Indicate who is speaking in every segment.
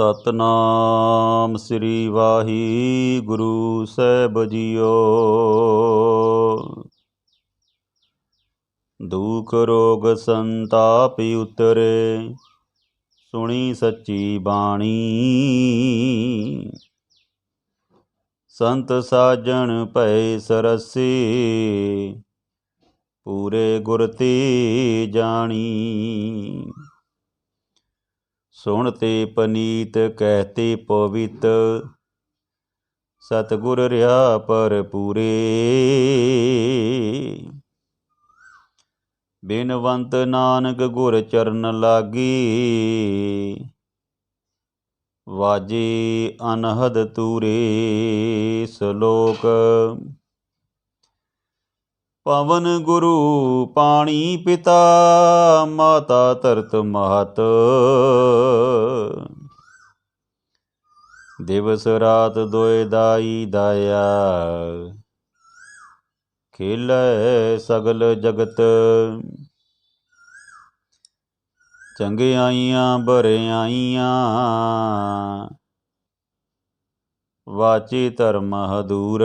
Speaker 1: ਸਤਨਾਮ ਸ੍ਰੀ ਵਾਹਿਗੁਰੂ ਸਾਹਿਬ ਜੀਓ। ਦੁਖ ਰੋਗ ਸੰਤਾਪ ਉਤਰੇ, ਸੁਣੀ ਸੱਚੀ ਬਾਣੀ। ਸੰਤ ਸਾਜਣ ਭੈ ਸਰਸੇ, ਪੂਰੇ ਗੁਰ ਤੇ ਜਾਣੀ। ਸੁਣਤੇ ਪਨੀਤ ਕਹਤੇ ਪਵਿੱਤ, ਸਤਿਗੁਰ ਰਿਹਾ ਪਰ ਪੂਰੇ ਬਿਨਵੰਤ ਨਾਨਕ ਗੁਰ ਚਰਨ ਲਾਗੀ, ਵਾਜੇ ਅਨਹਦ ਤੂਰੇ ਸ਼ਲੋਕ। ਪਵਨ ਗੁਰੂ ਪਾਣੀ ਪਿਤਾ, ਮਾਤਾ ਧਰਤ ਮਹਤ। ਦਿਵਸ ਰਾਤ ਦੋਇ ਦਾਈ ਦਾਇਆ, ਖੇਲੇ ਸਗਲ ਜਗਤ। ਚੰਗਿਆਈਆਂ ਬਰਿਆਈਆਂ ਵਾਚੇ ਧਰਮ ਹਦੂਰ।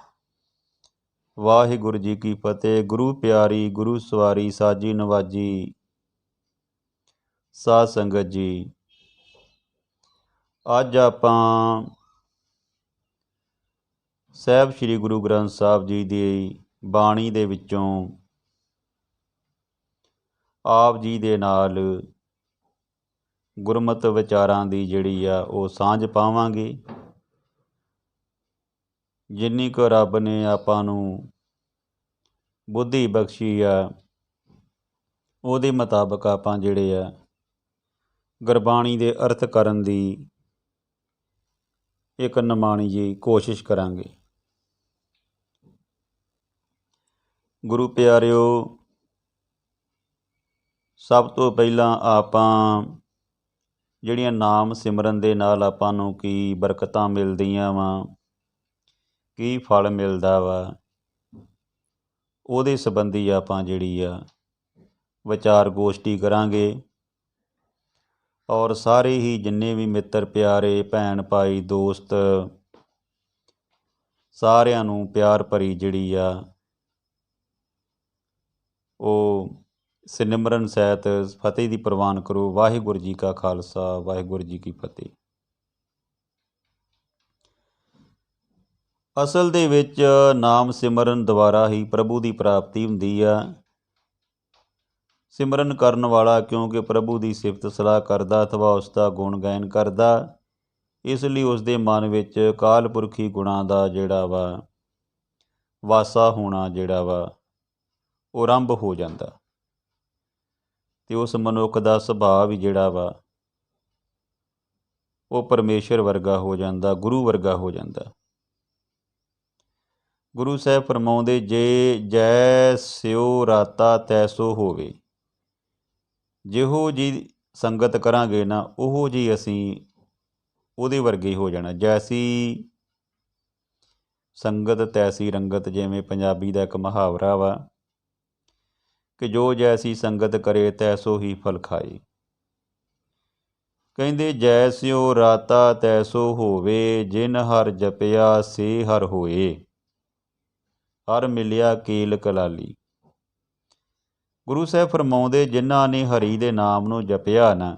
Speaker 1: ਵਾਹਿਗੁਰੂ ਜੀ ਕੀ ਫਤਿਹ। ਗੁਰੂ ਪਿਆਰੀ, ਗੁਰੂ ਸਵਾਰੀ, ਸਾਜੀ ਨਵਾਜੀ। ਸਾਧ ਸੰਗਤ ਜੀ, ਅੱਜ ਆਪਾਂ ਸਾਹਿਬ ਸ੍ਰੀ ਗੁਰੂ ਗ੍ਰੰਥ ਸਾਹਿਬ ਜੀ ਦੀ ਬਾਣੀ ਦੇ ਵਿੱਚੋਂ ਆਪ ਜੀ ਦੇ ਨਾਲ ਗੁਰਮਤ ਵਿਚਾਰਾਂ ਦੀ ਜਿਹੜੀ ਆ ਉਹ ਸਾਂਝ ਪਾਵਾਂਗੇ। ਜਿੰਨੀ ਕੁ ਰੱਬ ਨੇ ਆਪਾਂ ਨੂੰ ਬੁੱਧੀ ਬਖਸ਼ੀ ਆ, ਉਹਦੇ ਮੁਤਾਬਕ ਆਪਾਂ ਜਿਹੜੇ ਆ, ਗੁਰਬਾਣੀ ਦੇ ਅਰਥ ਕਰਨ ਦੀ ਇੱਕ ਨਮਾਣੀ ਜੀ ਕੋਸ਼ਿਸ਼ ਕਰਾਂਗੇ। ਗੁਰੂ ਪਿਆਰਿਓ, ਸਭ ਤੋਂ ਪਹਿਲਾਂ ਆਪਾਂ ਜਿਹੜੀਆਂ ਨਾਮ ਸਿਮਰਨ ਦੇ ਨਾਲ ਆਪਾਂ ਨੂੰ ਕੀ ਬਰਕਤਾਂ ਮਿਲਦੀਆਂ ਵਾ ਕੀ ਫਲ ਮਿਲਦਾ ਵਾ? ਉਹਦੇ ਸੰਬੰਧੀ ਆਪਾਂ ਜਿਹੜੀ ਆ ਵਿਚਾਰ ਗੋਸ਼ਟੀ ਕਰਾਂਗੇ। ਔਰ ਸਾਰੇ ਹੀ ਜਿੰਨੇ ਵੀ ਮਿੱਤਰ, ਪਿਆਰੇ, ਭੈਣ, ਭਾਈ, ਦੋਸਤ, ਸਾਰਿਆਂ ਨੂੰ ਪਿਆਰ ਭਰੀ ਜਿਹੜੀ ਆ, ਉਹ ਸਿਮਰਨ ਸਹਿਤ ਫਤਿਹ ਦੀ ਪ੍ਰਵਾਨ ਕਰੋ। ਵਾਹਿਗੁਰੂ ਜੀ ਕਾ ਖਾਲਸਾ, ਵਾਹਿਗੁਰੂ ਜੀ ਕੀ ਫਤਿਹ। ਅਸਲ ਦੇ ਵਿੱਚ ਨਾਮ ਸਿਮਰਨ ਦੁਆਰਾ ਹੀ ਪ੍ਰਭੂ ਦੀ ਪ੍ਰਾਪਤੀ ਹੁੰਦੀ ਆ। ਸਿਮਰਨ ਕਰਨ ਵਾਲਾ ਕਿਉਂਕਿ ਪ੍ਰਭੂ ਦੀ ਸਿਫਤ ਸਲਾਹ ਕਰਦਾ, ਅਥਵਾ ਉਸ ਦਾ ਗੁਣ ਗਾਇਨ ਕਰਦਾ, ਇਸ ਲਈ ਉਸ ਦੇ ਮਨ ਵਿੱਚ ਕਾਲ ਪੁਰਖੀ ਗੁਣਾਂ ਦਾ ਜਿਹੜਾ ਵਾ, ਵਾਸਾ ਹੋਣਾ ਜਿਹੜਾ ਵਾ, ਉਹ ਆਰੰਭ ਹੋ ਜਾਂਦਾ। ਤੇ ਉਸ ਮਨੁੱਖ ਦਾ ਸੁਭਾਅ ਵੀ ਜਿਹੜਾ ਵਾ, ਉਹ ਪਰਮੇਸ਼ਰ ਵਰਗਾ ਹੋ ਜਾਂਦਾ, ਗੁਰੂ ਵਰਗਾ ਹੋ ਜਾਂਦਾ। ਗੁਰੂ ਸਾਹਿਬ ਫਰਮਾਉਂਦੇ, ਜੇ ਜੈ ਸਿਓ ਰਾਤਾ ਤੈਸੋ ਹੋਵੇ। ਜਿਹੋ ਜੀ ਸੰਗਤ ਕਰਾਂਗੇ ਨਾ, ਉਹੋ ਜੀ ਅਸੀਂ ਉਹਦੇ ਵਰਗੇ ਹੋ ਜਾਣਾ। ਜੈਸੀ ਸੰਗਤ, ਤੈਸੀ ਰੰਗਤ, ਜਿਵੇਂ ਪੰਜਾਬੀ ਦਾ ਇੱਕ ਮੁਹਾਵਰਾ ਵਾ ਕਿ ਜੋ ਜੈਸੀ ਸੰਗਤ ਕਰੇ ਤੈਸੋ ਹੀ ਫਲ ਖਾਏ। ਕਹਿੰਦੇ ਜੈਸਿਓ ਰਾਤਾ ਤੈਸੋ ਹੋਵੇ, ਜਿਨ ਹਰ ਜਪਿਆ, ਸੇ ਹਰ ਹੋਏ। ਹਰ ਮਿਲਿਆ ਕੀਲ ਕਲਾਲੀ। ਗੁਰੂ ਸਾਹਿਬ ਫਰਮਾਉਂਦੇ, ਜਿਨ੍ਹਾਂ ਨੇ ਹਰੀ ਦੇ ਨਾਮ ਨੂੰ ਜਪਿਆ ਨਾ,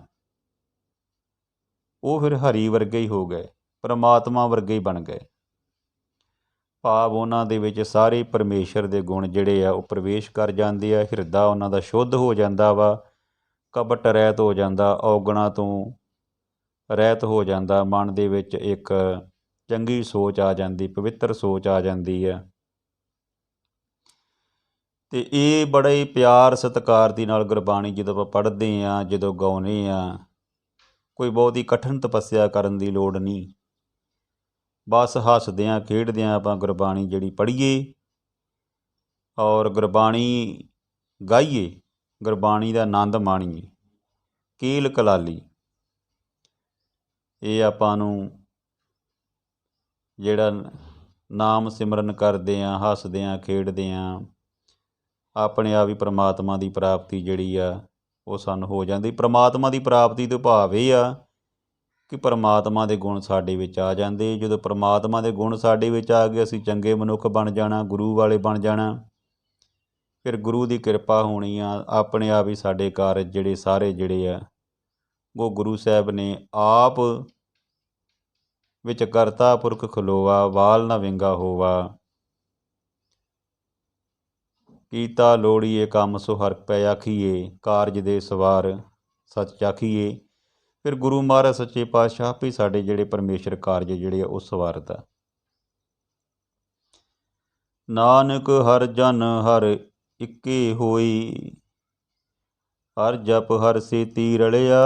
Speaker 1: ਉਹ ਫਿਰ ਹਰੀ ਵਰਗੇ ਹੀ ਹੋ ਗਏ, ਪ੍ਰਮਾਤਮਾ ਵਰਗੇ ਹੀ ਬਣ ਗਏ। ਭਾਵ ਉਹਨਾਂ ਦੇ ਵਿੱਚ ਸਾਰੇ ਪਰਮੇਸ਼ਰ ਦੇ ਗੁਣ ਜਿਹੜੇ ਆ, ਉਹ ਪ੍ਰਵੇਸ਼ ਕਰ ਜਾਂਦੇ ਆ, ਹਿਰਦਾ ਉਹਨਾਂ ਦਾ ਸ਼ੁੱਧ ਹੋ ਜਾਂਦਾ ਵਾ ਕਪਟ ਰਹਿਤ ਹੋ ਜਾਂਦਾ, ਔਗਣਾ ਤੋਂ ਰਹਿਤ ਹੋ ਜਾਂਦਾ, ਮਨ ਦੇ ਵਿੱਚ ਇੱਕ ਚੰਗੀ ਸੋਚ ਆ ਜਾਂਦੀ, ਪਵਿੱਤਰ ਸੋਚ ਆ ਜਾਂਦੀ ਆ। ਅਤੇ ਇਹ ਬੜੇ ਪਿਆਰ ਸਤਿਕਾਰ ਦੀ ਨਾਲ ਗੁਰਬਾਣੀ ਜਦੋਂ ਆਪਾਂ ਪੜ੍ਹਦੇ ਹਾਂ, ਜਦੋਂ ਗਾਉਂਦੇ ਹਾਂ, ਕੋਈ ਬਹੁਤੀ ਕਠਿਨ ਤਪੱਸਿਆ ਕਰਨ ਦੀ ਲੋੜ ਨਹੀਂ। ਬਸ ਹੱਸਦਿਆਂ, ਖੇਡਦਿਆਂ ਆਪਾਂ ਗੁਰਬਾਣੀ ਜਿਹੜੀ ਪੜ੍ਹੀਏ ਔਰ ਗੁਰਬਾਣੀ ਗਾਈਏ, ਗੁਰਬਾਣੀ ਦਾ ਆਨੰਦ ਮਾਣੀਏ। ਕੀਲ ਕਲਾਲੀ। ਇਹ ਆਪਾਂ ਨੂੰ ਜਿਹੜਾ ਨਾਮ ਸਿਮਰਨ ਕਰਦੇ ਆਂ ਹੱਸਦੇ ਆਂ ਖੇਡਦੇ ਆਂ ਆਪਣੇ ਆਪ ਹੀ ਪਰਮਾਤਮਾ ਦੀ ਪ੍ਰਾਪਤੀ ਜਿਹੜੀ ਆ, ਉਹ ਸਾਨੂੰ ਹੋ ਜਾਂਦੀ। ਪਰਮਾਤਮਾ ਦੀ ਪ੍ਰਾਪਤੀ ਤੋਂ ਭਾਵ ਇਹ ਆ ਕਿ ਪਰਮਾਤਮਾ ਦੇ ਗੁਣ ਸਾਡੇ ਵਿੱਚ ਆ ਜਾਂਦੇ। ਜਦੋਂ ਪਰਮਾਤਮਾ ਦੇ ਗੁਣ ਸਾਡੇ ਵਿੱਚ ਆ ਗਏ, ਅਸੀਂ ਚੰਗੇ ਮਨੁੱਖ ਬਣ ਜਾਣਾ, ਗੁਰੂ ਵਾਲੇ ਬਣ ਜਾਣਾ। ਫਿਰ ਗੁਰੂ ਦੀ ਕਿਰਪਾ ਹੋਣੀ ਆ, ਆਪਣੇ ਆਪ ਹੀ ਸਾਡੇ ਕਾਰਜ ਜਿਹੜੇ ਸਾਰੇ ਜਿਹੜੇ ਆ, ਉਹ ਗੁਰੂ ਸਾਹਿਬ ਨੇ ਆਪ ਵਿੱਚ ਕਰਤਾ, ਪੁਰਖ ਖਲੋਵਾ ਵਾਲ ਨਾ ਵਿੰਗਾ ਹੋਵਾ। ਕੀਤਾ ਲੋੜੀਏ ਕੰਮ ਸੋ ਹਰ ਪੈ ਆਖੀਏ, ਕਾਰਜ ਦੇ ਸਵਾਰ ਸੱਚ ਆਖੀਏ ਫਿਰ ਗੁਰੂ ਮਹਾਰਾਜ ਸੱਚੇ ਪਾਤਸ਼ਾਹ ਵੀ ਸਾਡੇ ਜਿਹੜੇ ਪਰਮੇਸ਼ਰ ਕਾਰਜ ਜਿਹੜੇ ਆ, ਉਹ ਸਵਾਰਦਾ ਨਾਨਕ ਹਰ ਜਨ ਹਰ ਇੱਕੇ ਹੋਈ, ਹਰ ਜਪ ਹਰ ਸੇਤੀ ਰਲਿਆ।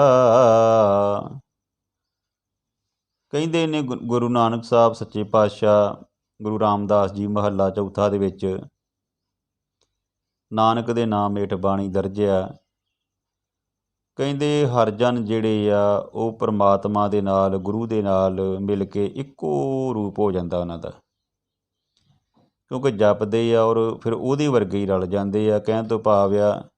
Speaker 1: ਕਹਿੰਦੇ ਨੇ ਗੁ- ਗੁਰੂ ਨਾਨਕ ਸਾਹਿਬ ਸੱਚੇ ਪਾਤਸ਼ਾਹ ਗੁਰੂ ਰਾਮਦਾਸ ਜੀ ਮਹੱਲਾ ਚੌਥਾ ਦੇ ਵਿੱਚ ਨਾਨਕ ਦੇ ਨਾਮ ਹੇਠ ਬਾਣੀ ਦਰਜਿਆ ਕਹਿੰਦੇ, ਹਰ ਜਨ ਜਿਹੜੇ ਆ, ਉਹ ਪ੍ਰਮਾਤਮਾ ਦੇ ਨਾਲ, ਗੁਰੂ ਦੇ ਨਾਲ ਮਿਲ ਕੇ ਇੱਕੋ ਰੂਪ ਹੋ ਜਾਂਦਾ ਉਹਨਾਂ ਦਾ। ਕਿਉਂਕਿ ਜਪਦੇ ਆ ਔਰ ਫਿਰ ਉਹਦੇ ਵਰਗੇ ਹੀ ਰਲ ਜਾਂਦੇ ਆ, ਕਹਿਣ ਤੋਂ ਭਾਵ ਆ,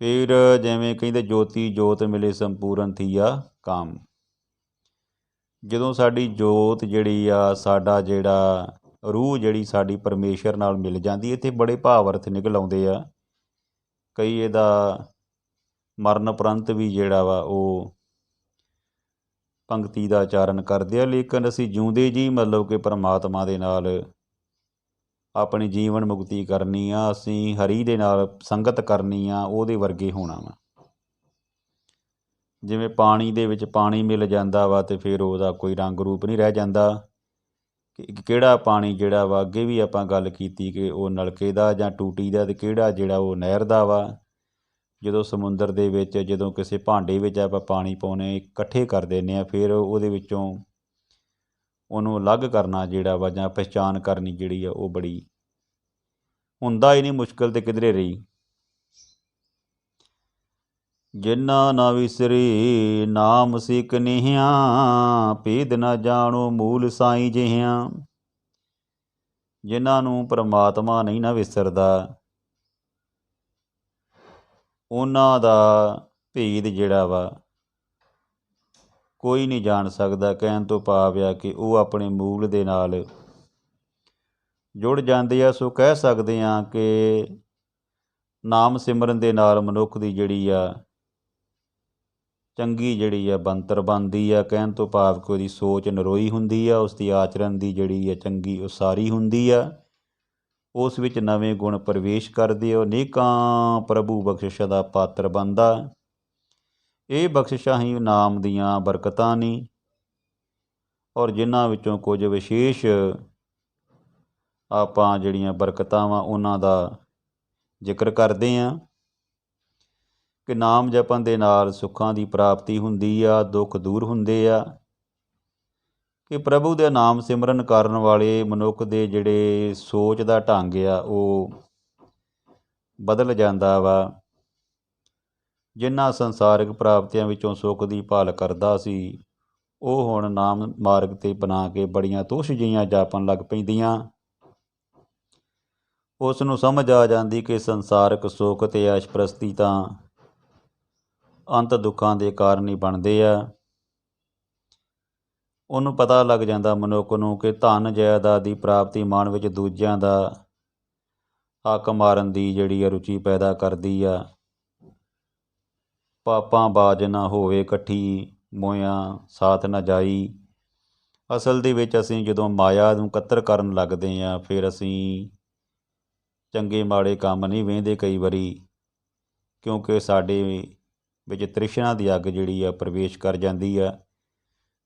Speaker 1: ਫਿਰ ਜਿਵੇਂ ਕਹਿੰਦੇ, ਜੋਤੀ ਜੋਤ ਮਿਲੇ ਸੰਪੂਰਨ ਥੀਆ ਕਾਮ। ਜਦੋਂ ਸਾਡੀ ਜੋਤ ਜਿਹੜੀ ਆ, ਸਾਡਾ ਜਿਹੜਾ ਰੂਹ ਜਿਹੜੀ ਸਾਡੀ ਪਰਮੇਸ਼ਰ ਨਾਲ ਮਿਲ ਜਾਂਦੀ ਇੱਥੇ ਬੜੇ ਭਾਵ ਅਰਥ ਨਿਕਲ ਆਉਂਦੇ ਆ। ਕਈ ਇਹਦਾ ਮਰਨ ਉਪਰੰਤ ਵੀ ਜਿਹੜਾ ਵਾ ਉਹ ਪੰਕਤੀ ਦਾ ਉਚਾਰਨ ਕਰਦੇ ਆ, ਲੇਕਿਨ ਅਸੀਂ ਜਿਉਂਦੇ ਜੀ ਮਤਲਬ ਕਿ ਪਰਮਾਤਮਾ ਦੇ ਨਾਲ ਆਪਣੀ ਜੀਵਨ ਮੁਕਤੀ ਕਰਨੀ ਆ, ਅਸੀਂ ਹਰੀ ਦੇ ਨਾਲ ਸੰਗਤ ਕਰਨੀ ਆ, ਉਹਦੇ ਵਰਗੇ ਹੋਣਾ ਵਾ। ਜਿਵੇਂ ਪਾਣੀ ਦੇ ਵਿੱਚ ਪਾਣੀ ਮਿਲ ਜਾਂਦਾ ਵਾ ਤੇ ਫਿਰ ਉਹਦਾ ਕੋਈ ਰੰਗ ਰੂਪ ਨਹੀਂ ਰਹਿ ਜਾਂਦਾ। ਕਿਹੜਾ ਪਾਣੀ ਜਿਹੜਾ ਵਾ, ਅੱਗੇ ਵੀ ਆਪਾਂ ਗੱਲ ਕੀਤੀ ਕਿ ਉਹ ਨਲਕੇ ਦਾ ਜਾਂ ਟੂਟੀ ਦਾ ਅਤੇ ਕਿਹੜਾ ਜਿਹੜਾ ਉਹ ਨਹਿਰ ਦਾ ਵਾ। ਜਦੋਂ ਸਮੁੰਦਰ ਦੇ ਵਿੱਚ, ਜਦੋਂ ਕਿਸੇ ਭਾਂਡੇ ਵਿੱਚ ਆਪਾਂ ਪਾਣੀ ਪਾਉਨੇ ਇਕੱਠੇ ਕਰ ਦਿੰਦੇ ਆ ਫਿਰ ਉਹਦੇ ਵਿੱਚੋਂ ਉਹਨੂੰ ਅਲੱਗ ਕਰਨਾ ਜਿਹੜਾ ਵਾ ਜਾਂ ਪਛਾਣ ਕਰਨੀ ਜਿਹੜੀ ਆ ਉਹ ਬੜੀ ਹੁੰਦਾ ਹੀ ਨਹੀਂ, ਮੁਸ਼ਕਲ ਤੇ ਕਿਧਰੇ ਰਹੀ। ਜਿਨ੍ਹਾਂ ਨਾ ਵਿਸਰੀ, ਨਾਮ ਸਿਕ ਨਿਹਿਆ, ਭੇਦ ਨਾ ਜਾਣੋ ਮੂਲ ਸਾਈ ਜਿਹਿਆ। ਜਿਨ੍ਹਾਂ ਨੂੰ ਪ੍ਰਮਾਤਮਾ ਨਹੀਂ ਨਾ ਵਿਸਰਦਾ, ਉਹਨਾਂ ਦਾ ਭੇਦ ਜਿਹੜਾ ਵਾ, ਕੋਈ ਨਹੀਂ ਜਾਣ ਸਕਦਾ ਕਹਿਣ ਤੋਂ ਭਾਵ ਆ ਕਿ ਉਹ ਆਪਣੇ ਮੂਲ ਦੇ ਨਾਲ ਜੁੜ ਜਾਂਦੇ ਆ। ਸੋ ਕਹਿ ਸਕਦੇ ਆ ਕਿ ਨਾਮ ਸਿਮਰਨ ਦੇ ਨਾਲ ਮਨੁੱਖ ਦੀ ਜਿਹੜੀ ਆ ਚੰਗੀ ਜਿਹੜੀ ਆ ਬਣਤਰ ਬਣਦੀ ਆ, ਕਹਿਣ ਤੋਂ ਭਾਵ ਕਿ ਉਹਦੀ ਸੋਚ ਨਰੋਈ ਹੁੰਦੀ ਆ ਉਸ ਦੀ ਆਚਰਣ ਦੀ ਜਿਹੜੀ ਆ ਚੰਗੀ ਉਸਾਰੀ ਹੁੰਦੀ ਆ, ਉਸ ਵਿੱਚ ਨਵੇਂ ਗੁਣ ਪ੍ਰਵੇਸ਼ ਕਰਦੇ ਹੋ ਨੇਕਾਂ ਪ੍ਰਭੂ ਬਖਸ਼ਿਸ਼ ਦਾ ਪਾਤਰ ਬੰਦਾ ਇਹ ਬਖਸ਼ਿਸ਼ਾਂ ਹੀ ਨਾਮ ਦੀਆਂ ਬਰਕਤਾਂ ਨੇ ਔਰ ਜਿਨ੍ਹਾਂ ਵਿੱਚੋਂ ਕੁਝ ਵਿਸ਼ੇਸ਼ ਆਪਾਂ ਜਿਹੜੀਆਂ ਬਰਕਤਾਂ ਵਾ, ਉਹਨਾਂ ਦਾ ਜ਼ਿਕਰ ਕਰਦੇ ਆਂ। ਕਿ ਨਾਮ ਜਪਣ ਦੇ ਨਾਲ ਸੁੱਖਾਂ ਦੀ ਪ੍ਰਾਪਤੀ ਹੁੰਦੀ ਆ, ਦੁੱਖ ਦੂਰ ਹੁੰਦੇ ਆ। ਕਿ ਪ੍ਰਭੂ ਦੇ ਨਾਮ ਸਿਮਰਨ ਕਰਨ ਵਾਲੇ ਮਨੁੱਖ ਦੇ ਜਿਹੜੇ ਸੋਚ ਦਾ ਢੰਗ ਆ, ਉਹ ਬਦਲ ਜਾਂਦਾ ਵਾ। ਜਿਨ੍ਹਾਂ ਸੰਸਾਰਿਕ ਪ੍ਰਾਪਤੀਆਂ ਵਿੱਚੋਂ ਸੁੱਖ ਦੀ ਭਾਲ ਕਰਦਾ ਸੀ, ਉਹ ਹੁਣ ਨਾਮ ਮਾਰਗ ਤੇ ਬਣਾ ਕੇ ਬੜੀਆਂ ਤੁਸ਼ ਜੀਆਂ ਜਾਪਣ ਲੱਗ ਪੈਂਦੀਆਂ। ਉਸ ਨੂੰ ਸਮਝ ਆ ਜਾਂਦੀ ਕਿ ਸੰਸਾਰਿਕ ਸੁੱਖ ਤੇ ਐਸ਼ਪ੍ਰਸਤੀ ਤਾਂ ਅੰਤ ਦੁੱਖਾਂ ਦੇ ਕਾਰਨ ਹੀ ਬਣਦੇ ਆ। ਉਹਨੂੰ ਪਤਾ ਲੱਗ ਜਾਂਦਾ ਮਨੁੱਖ ਨੂੰ ਕਿ ਧਨ ਜਾਇਦਾਦ ਦੀ ਪ੍ਰਾਪਤੀ ਮਨ ਵਿੱਚ ਦੂਜਿਆਂ ਦਾ ਹੱਕ ਮਾਰਨ ਦੀ ਜਿਹੜੀ ਆ ਰੁਚੀ ਪੈਦਾ ਕਰਦੀ ਆ। ਪਾਪਾਂ ਬਾਜ ਨਾ ਹੋਵੇ ਇਕੱਠੀ ਮੋਇਆ ਸਾਥ ਨਾ ਜਾਈ। ਅਸਲ ਦੇ ਵਿੱਚ ਅਸੀਂ ਜਦੋਂ ਮਾਇਆ ਨੂੰ ਕਤਰ ਕਰਨ ਲੱਗਦੇ ਆ, ਫਿਰ ਅਸੀਂ ਚੰਗੇ ਮਾੜੇ ਕੰਮ ਨਹੀਂ ਵੇਂਦੇ ਕਈ ਵਾਰੀ, ਕਿਉਂਕਿ ਸਾਡੇ ਵਿੱਚ ਤ੍ਰਿਸ਼ਨਾ ਦੀ ਅੱਗ ਜਿਹੜੀ ਆ ਪ੍ਰਵੇਸ਼ ਕਰ ਜਾਂਦੀ ਆ।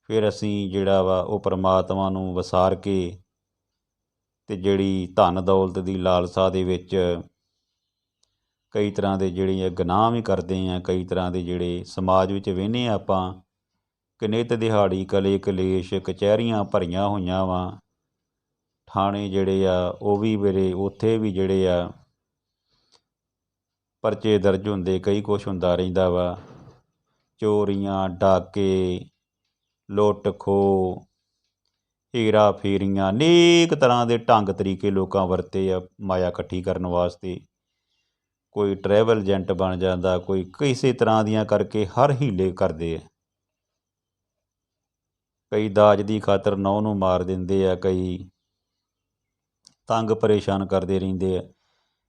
Speaker 1: ਫਿਰ ਅਸੀਂ ਜਿਹੜਾ ਵਾ ਉਹ ਪਰਮਾਤਮਾ ਨੂੰ ਵਸਾਰ ਕੇ ਤੇ ਜਿਹੜੀ ਧਨ ਦੌਲਤ ਦੀ ਲਾਲਸਾ ਦੇ ਵਿੱਚ ਕਈ ਤਰ੍ਹਾਂ ਦੇ ਜਿਹੜੇ ਆ ਗੁਨਾਹ ਵੀ ਕਰਦੇ ਆ, ਕਈ ਤਰ੍ਹਾਂ ਦੇ ਜਿਹੜੇ ਸਮਾਜ ਵਿੱਚ ਵੇਖਦੇ ਹਾਂ ਆਪਾਂ, ਕਿ ਨਿੱਤ ਦਿਹਾੜੀ, ਕਲੇ ਕਲੇਸ਼, ਕਚਹਿਰੀਆਂ ਭਰੀਆਂ ਹੋਈਆਂ ਵਾ। ਥਾਣੇ ਜਿਹੜੇ ਆ ਉਹ ਵੀ ਮੇਰੇ, ਉੱਥੇ ਵੀ ਜਿਹੜੇ ਆ ਪਰਚੇ ਦਰਜ ਹੁੰਦੇ, ਕਈ ਕੁਛ ਹੁੰਦਾ ਰਹਿੰਦਾ ਵਾ। ਚੋਰੀਆਂ, ਡਾਕੇ ਲੁੱਟ ਖੋਹ ਹੇਰਾ ਫੇਰੀਆਂ ਅਨੇਕ ਤਰ੍ਹਾਂ ਦੇ ਢੰਗ ਤਰੀਕੇ ਲੋਕਾਂ ਵਰਤੇ ਆ ਮਾਇਆ ਇਕੱਠੀ ਕਰਨ ਵਾਸਤੇ। ਕੋਈ ਟਰੈਵਲ ਏਜੰਟ ਬਣ ਜਾਂਦਾ, ਕੋਈ ਕਿਸੇ ਤਰ੍ਹਾਂ ਦੀਆਂ ਕਰਕੇ ਹਰ ਹੀਲੇ ਕਰਦੇ ਆ। ਕਈ ਦਾਜ ਦੀ ਖਾਤਰ ਨੌ ਨੂੰ ਮਾਰ ਦਿੰਦੇ ਆ, ਕਈ ਤੰਗ ਪਰੇਸ਼ਾਨ ਕਰਦੇ ਰਹਿੰਦੇ ਆ।